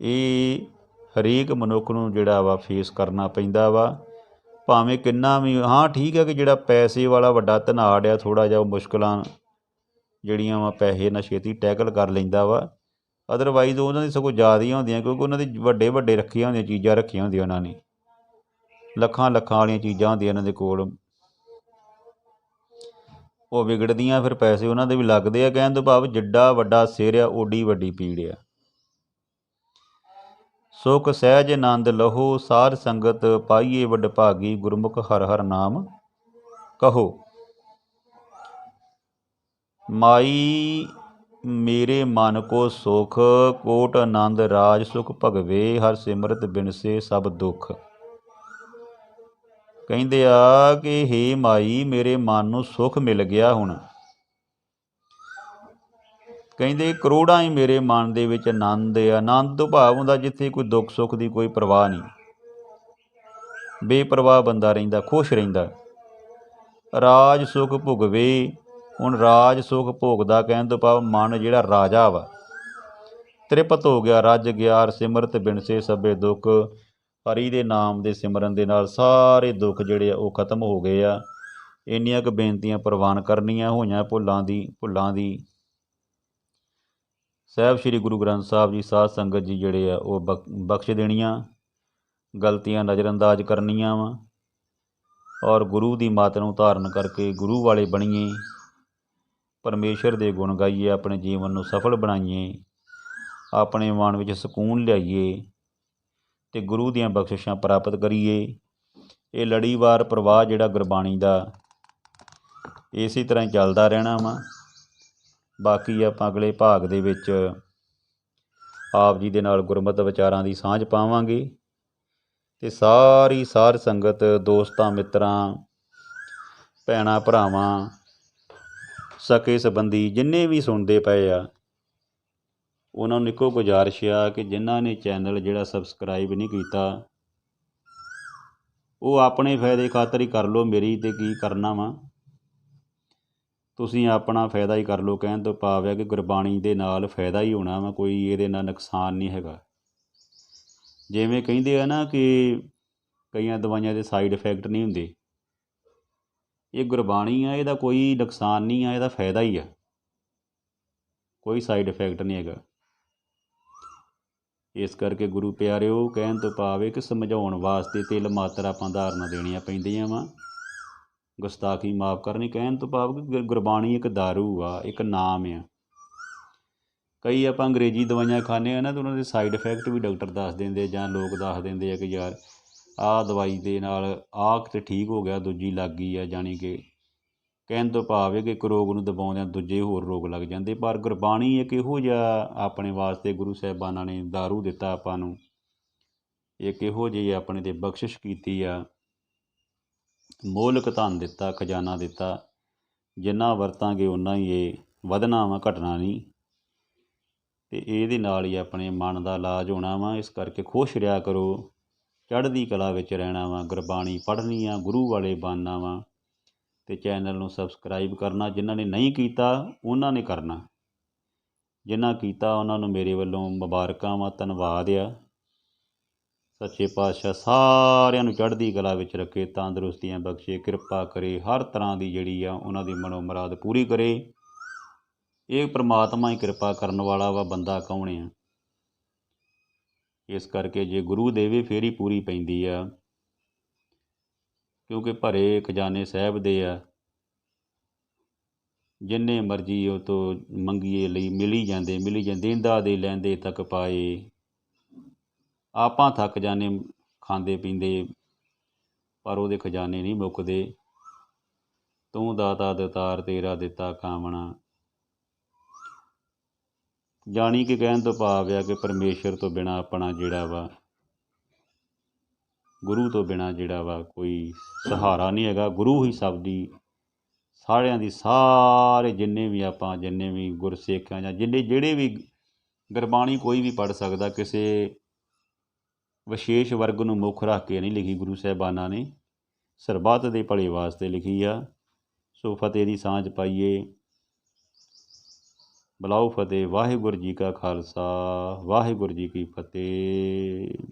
Speaker 1: ਇਹ ਹਰੇਕ ਮਨੁੱਖ ਨੂੰ ਜਿਹੜਾ ਵਾ ਫੇਸ ਕਰਨਾ ਪੈਂਦਾ ਵਾ। ਭਾਵੇਂ ਕਿੰਨਾ ਵੀ, ਹਾਂ, ਠੀਕ ਹੈ ਕਿ ਜਿਹੜਾ ਪੈਸੇ ਵਾਲਾ ਵੱਡਾ ਧਨਾੜ ਆ ਥੋੜਾ ਜਿਹਾ ਉਹ ਮੁਸ਼ਕਲਾਂ ਜਿਹੜੀਆਂ ਵਾ ਪੈਸੇ ਨਾਲ ਛੇਤੀ ਟੈਕਲ ਕਰ ਲੈਂਦਾ ਵਾ। ਅਦਰਵਾਈਜ਼ ਉਹਨਾਂ ਦੀ ਸਗੋਂ ਜ਼ਿਆਦੀਆਂ ਹੁੰਦੀਆਂ, ਕਿਉਂਕਿ ਉਹਨਾਂ ਦੀ ਵੱਡੇ ਵੱਡੇ ਰੱਖੀਆਂ ਹੁੰਦੀਆਂ, ਚੀਜ਼ਾਂ ਰੱਖੀਆਂ ਹੁੰਦੀਆਂ ਉਹਨਾਂ ਨੇ। ਲੱਖਾਂ ਲੱਖਾਂ ਵਾਲੀਆਂ ਚੀਜ਼ਾਂ ਹੁੰਦੀਆਂ ਉਹਨਾਂ ਦੇ ਕੋਲ। ਉਹ ਵਿਗੜਦੀਆਂ, ਫਿਰ ਪੈਸੇ ਉਹਨਾਂ ਦੇ ਵੀ ਲੱਗਦੇ ਆ, ਕਹਿਣ ਤੋਂ ਭਾਵ ਜਿੱਡਾ ਵੱਡਾ ਸਿਰ ਆ, ਓਡੀ ਵੱਡੀ ਪੀੜ ਆ। ਸੁਖ ਸਹਿਜ ਆਨੰਦ ਲਹੋ ਸਾਰ ਸੰਗਤ ਪਾਈਏ ਵਡ ਭਾਗੀ ਗੁਰਮੁਖ ਹਰ ਹਰ ਨਾਮ। ਕਹੋ। ਮਾਈ, ਮੇਰੇ ਮਨ ਕੋ ਸੁਖ, ਕੋਟ ਆਨੰਦ ਰਾਜ ਸੁਖ ਭਗਵੇ, ਹਰ ਸਿਮਰਤ ਬਿਨਸੇ ਸਭ ਦੁੱਖ। ਕਹਿੰਦੇ ਆ ਕਿ ਹੇ ਮਾਈ, ਮੇਰੇ ਮਨ ਨੂੰ ਸੁਖ ਮਿਲ ਗਿਆ ਹੁਣ। ਕਹਿੰਦੇ ਕਰੋੜਾਂ ਹੀ ਮੇਰੇ ਮਨ ਦੇ ਵਿੱਚ ਆਨੰਦ ਆ ਆਨੰਦ ਤੋਂ ਭਾਵ ਹੁੰਦਾ ਜਿੱਥੇ ਕੋਈ ਦੁੱਖ ਸੁੱਖ ਦੀ ਕੋਈ ਪਰਵਾਹ ਨਹੀਂ। ਬੇਪਰਵਾਹ ਬੰਦਾ ਰਹਿੰਦਾ, ਖੁਸ਼ ਰਹਿੰਦਾ। ਰਾਜ ਸੁਖ ਭੁਗਵੇ ਹੁਣ ਰਾਜ ਸੁਖ ਭੋਗਦਾ ਕਹਿਣ ਤੋਂ ਭਾਵ ਮਨ ਜਿਹੜਾ ਰਾਜਾ ਵਾ। ਤ੍ਰਿਪਤ ਹੋ ਗਿਆ ਰੱਜ ਗਿਆ ਸਿਮਰਤ ਬਿਨਸੇ ਸਭੇ ਦੁੱਖ। ਹਰੀ ਦੇ ਨਾਮ ਦੇ ਸਿਮਰਨ ਦੇ ਨਾਲ ਸਾਰੇ ਦੁੱਖ ਜਿਹੜੇ ਆ ਉਹ ਖਤਮ ਹੋ ਗਏ ਆ। ਇੰਨੀਆਂ ਕੁ ਬੇਨਤੀਆਂ ਪ੍ਰਵਾਨ ਕਰਨੀਆਂ ਹੋਈਆਂ ਭੁੱਲਾਂ ਦੀ ਭੁੱਲਾਂ ਦੀ। ਸਾਹਿਬ ਸ੍ਰੀ ਗੁਰੂ ਗ੍ਰੰਥ ਸਾਹਿਬ ਜੀ, ਸਾਧ ਸੰਗਤ ਜੀ ਜਿਹੜੇ ਆ ਉਹ ਬਖ- ਬਖਸ਼ ਦੇਣੀਆਂ, ਗਲਤੀਆਂ ਨਜ਼ਰਅੰਦਾਜ਼ ਕਰਨੀਆਂ ਵਾ। ਔਰ ਗੁਰੂ ਦੀ ਮਾਤ ਨੂੰ ਧਾਰਨ ਕਰਕੇ ਗੁਰੂ ਵਾਲੇ ਬਣੀਏ। ਪਰਮੇਸ਼ਰ ਦੇ ਗੁਣ ਗਾਈਏ, ਆਪਣੇ ਜੀਵਨ ਨੂੰ ਸਫਲ ਬਣਾਈਏ, ਆਪਣੇ ਮਨ ਵਿੱਚ ਸਕੂਨ ਲਿਆਈਏ ਤੇ ਗੁਰੂ ਦੀਆਂ ਬਖਸ਼ਿਸ਼ਾਂ ਪ੍ਰਾਪਤ ਕਰੀਏ। ਇਹ ਲੜੀਵਾਰ ਪ੍ਰਵਾਹ ਜਿਹੜਾ ਗੁਰਬਾਣੀ ਦਾ, ਇਸੇ ਤਰ੍ਹਾਂ ਹੀ ਚੱਲਦਾ ਰਹਿਣਾ ਵਾ। ਬਾਕੀ ਆਪਾਂ ਅਗਲੇ ਭਾਗ ਦੇ ਵਿੱਚ ਆਪ ਜੀ ਦੇ ਨਾਲ ਗੁਰਮਤਿ ਵਿਚਾਰਾਂ ਦੀ ਸਾਂਝ ਪਾਵਾਂਗੇ ਤੇ ਸਾਰੀ ਸਾਰ ਸੰਗਤ, ਦੋਸਤਾਂ, ਮਿੱਤਰਾਂ, ਭੈਣਾਂ, ਭਰਾਵਾਂ ਸਕੇ ਸੰਬੰਧੀ ਜਿੰਨੇ ਵੀ ਸੁਣਦੇ ਪਏ ਆ, ਉਹਨਾਂ ਨੂੰ ਇੱਕੋ ਗੁਜ਼ਾਰਿਸ਼ ਆ ਕਿ ਜਿਨ੍ਹਾਂ ਨੇ ਚੈਨਲ ਜਿਹੜਾ ਸਬਸਕ੍ਰਾਈਬ ਨਹੀਂ ਕੀਤਾ, ਉਹ ਆਪਣੇ ਫਾਇਦੇ ਖਾਤਰ ਹੀ ਕਰ ਲਓ, ਮੇਰੀ ਤੇ ਕੀ ਕਰਨਾ ਵਾ। ਤੁਸੀਂ ਆਪਣਾ ਫਾਇਦਾ ਹੀ ਕਰ ਲਓ, ਕਹਿਣ ਤੋਂ ਭਾਵ ਹੈ ਕਿ ਗੁਰਬਾਣੀ ਦੇ ਨਾਲ ਫਾਇਦਾ ਹੀ ਹੋਣਾ ਵਾ, ਕੋਈ ਇਹਦੇ ਨਾਲ ਨੁਕਸਾਨ ਨਹੀਂ ਹੈਗਾ। ਜਿਵੇਂ ਕਹਿੰਦੇ ਆ ਨਾ ਕਿ ਕਈਆਂ ਦਵਾਈਆਂ ਦੇ ਸਾਈਡ ਇਫੈਕਟ ਨਹੀਂ ਹੁੰਦੇ। ਇਹ ਗੁਰਬਾਣੀ ਆ, ਇਹਦਾ ਕੋਈ ਨੁਕਸਾਨ ਨਹੀਂ ਆ, ਇਹਦਾ ਫਾਇਦਾ ਹੀ ਆ। ਕੋਈ ਸਾਈਡ ਇਫੈਕਟ ਨਹੀਂ ਹੈਗਾ। ਇਸ ਕਰਕੇ ਗੁਰੂ ਪਿਆਰਿਓ, ਕਹਿਣ ਤੋਂ ਭਾਵ ਕਿ ਸਮਝਾਉਣ ਵਾਸਤੇ ਤਿਲ ਮਾਤਰ ਆਪਾਂ ਧਾਰਨਾ ਦੇਣੀਆਂ ਪੈਂਦੀਆਂ ਵਾ। ਗੁਸਤਾਖੀ ਮਾਫ ਕਰਨੀ, ਕਹਿਣ ਤੋਂ ਭਾਵ ਕਿ ਗੁਰਬਾਣੀ ਇੱਕ दारू ਆ, ਇੱਕ ਨਾਮ ਆ। ਕਈ ਆਪਾਂ ਅੰਗਰੇਜ਼ੀ ਦਵਾਈਆਂ ਖਾਂਦੇ ਆ ਨਾ, ਤਾਂ ਉਹਨਾਂ ਦੇ ਸਾਈਡ ਇਫੈਕਟ ਵੀ ਡਾਕਟਰ ਦੱਸ ਦਿੰਦੇ ਜਾਂ ਲੋਕ ਦੱਸ ਦਿੰਦੇ ਆ ਕਿ ਯਾਰ ਆਹ ਦਵਾਈ ਦੇ ਨਾਲ ਆਹ ਤੇ ਠੀਕ ਹੋ ਗਿਆ, ਦੂਜੀ ਲੱਗ ਗਈ ਆ ਜਾਣੀ ਕਿ ਕਹਿਣ ਤੋਂ ਭਾਵ ਹੈ ਕਿ ਇੱਕ ਰੋਗ ਨੂੰ ਦਬਾਉਂਦਿਆਂ ਦੂਜੇ ਹੋਰ ਰੋਗ ਲੱਗ ਜਾਂਦੇ। ਪਰ ਗੁਰਬਾਣੀ ਇੱਕ ਇਹੋ ਜਿਹਾ ਆਪਣੇ ਵਾਸਤੇ ਗੁਰੂ ਸਾਹਿਬਾਨਾਂ ਨੇ दारू ਦਿੱਤਾ ਆਪਾਂ ਨੂੰ। ਇੱਕ ਇਹੋ ਜਿਹੀ ਆਪਣੇ ਤੇ ਬਖਸ਼ਿਸ਼ ਕੀਤੀ ਆ। ਮੋਲਕ ਧਨ ਦਿੱਤਾ, ਖਜ਼ਾਨਾ ਦਿੱਤਾ। ਜਿੰਨਾ ਵਰਤਾਂਗੇ ਉਨਾ ਹੀ ਇਹ ਵਧਣਾ ਵਾ, ਘਟਣਾ ਨਹੀਂ। ਤੇ ਇਹਦੇ ਨਾਲ ਹੀ ਆਪਣੇ ਮਨ ਦਾ ਇਲਾਜ ਹੋਣਾ ਵਾ। ਇਸ ਕਰਕੇ ਖੁਸ਼ ਰਿਹਾ ਕਰੋ। ਚੜ੍ਹਦੀ ਕਲਾ ਵਿੱਚ ਰਹਿਣਾ ਵਾ, ਗੁਰਬਾਣੀ ਪੜ੍ਹਨੀ ਆ, ਗੁਰੂ ਵਾਲੇ ਬਾਨਾ ਵਾ। ਤੇ ਚੈਨਲ ਨੂੰ ਸਬਸਕ੍ਰਾਈਬ ਕਰਨਾ, ਜਿਨ੍ਹਾਂ ਨੇ ਨਹੀਂ ਕੀਤਾ, ਉਹਨਾਂ ਨੇ ਕਰਨਾ। ਜਿਨ੍ਹਾਂ ਕੀਤਾ, ਉਹਨਾਂ ਨੂੰ ਮੇਰੇ ਵੱਲੋਂ ਮੁਬਾਰਕਾਂ ਵਾ, ਧੰਨਵਾਦ ਆ। ਸੱਚੇ ਪਾਤਸ਼ਾਹ ਸਾਰਿਆਂ ਨੂੰ ਚੜ੍ਹਦੀ ਕਲਾ ਵਿੱਚ ਰੱਖੇ, ਤੰਦਰੁਸਤੀਆਂ ਬਖਸ਼ੇ, ਕਿਰਪਾ ਕਰੇ, ਹਰ ਤਰ੍ਹਾਂ ਦੀ ਜਿਹੜੀ ਆ, ਉਹਨਾਂ ਦੀ ਮਨੋ ਮੁਰਾਦ ਪੂਰੀ ਕਰੇ। ਇਹ ਪ੍ਰਮਾਤਮਾ ਹੀ ਕਿਰਪਾ ਕਰਨ ਵਾਲਾ ਵਾ, ਬੰਦਾ ਕੌਣ ਆ? ਇਸ ਕਰਕੇ ਜੇ ਗੁਰੂ ਦੇਵੇ ਫੇਰ ਹੀ ਪੂਰੀ ਪੈਂਦੀ ਆ, ਕਿਉਂਕਿ ਭਰੇ ਖਜ਼ਾਨੇ ਸਾਹਿਬ ਦੇ ਆ, ਜਿੰਨੇ ਮਰਜ਼ੀ ਉਹ ਤੋਂ ਮੰਗੀਏ ਲਈ ਮਿਲੀ ਜਾਂਦੇ ਮਿਲੀ ਜਾਂਦੇ ਦੇਂਦਾ ਦੇ ਲੈਂਦੇ ਤੱਕ ਪਾਏ, ਆਪਾਂ ਥੱਕ ਜਾਣੇ ਖਾਂਦੇ ਪੀਂਦੇ, ਪਰ ਉਹਦੇ ਖਜ਼ਾਨੇ ਨਹੀਂ ਮੁੱਕਦੇ। ਤੂੰ ਦਾਤਾ ਦਤਾਰ ਤੇਰਾ ਦਿੱਤਾ ਕਾਮਣਾ। ਜਾਣੀ ਕਿ ਕਹਿਣ ਤੋਂ ਭਾਵ ਆ ਕਿ ਪਰਮੇਸ਼ਰ ਤੋਂ ਬਿਨਾ ਆਪਣਾ ਜਿਹੜਾ ਵਾ, ਗੁਰੂ ਤੋਂ ਬਿਨਾ ਜਿਹੜਾ ਵਾ ਕੋਈ ਸਹਾਰਾ ਨਹੀਂ ਹੈਗਾ। ਗੁਰੂ ਹੀ ਸਭ ਦੀ, ਸਾਰਿਆਂ ਦੀ, ਸਾਰੇ ਜਿੰਨੇ ਵੀ ਆਪਾਂ, ਜਿੰਨੇ ਵੀ ਗੁਰਸਿੱਖ ਆ ਜਾਂ ਜਿੰਨੇ ਜਿਹੜੇ ਵੀ ਗੁਰਬਾਣੀ ਕੋਈ ਵੀ ਪੜ ਸਕਦਾ, ਕਿਸੇ ਵਿਸ਼ੇਸ਼ ਵਰਗ ਨੂੰ ਮੁੱਖ ਰੱਖ ਕੇ ਨਹੀਂ ਲਿਖੀ ਗੁਰੂ ਸਾਹਿਬਾਨਾਂ ਨੇ। ਸਰਬੱਤ ਦੇ ਭਲੇ ਵਾਸਤੇ ਲਿਖੀ ਆ। ਸੋ ਫਤਿਹ ਦੀ ਸਾਂਝ ਪਾਈਏ। ਬਲਾਉ ਫਤਿਹ ਵਾਹਿਗੁਰੂ ਜੀ ਕਾ ਖਾਲਸਾ ਵਾਹਿਗੁਰੂ ਜੀ ਕੀ ਫਤਿਹ।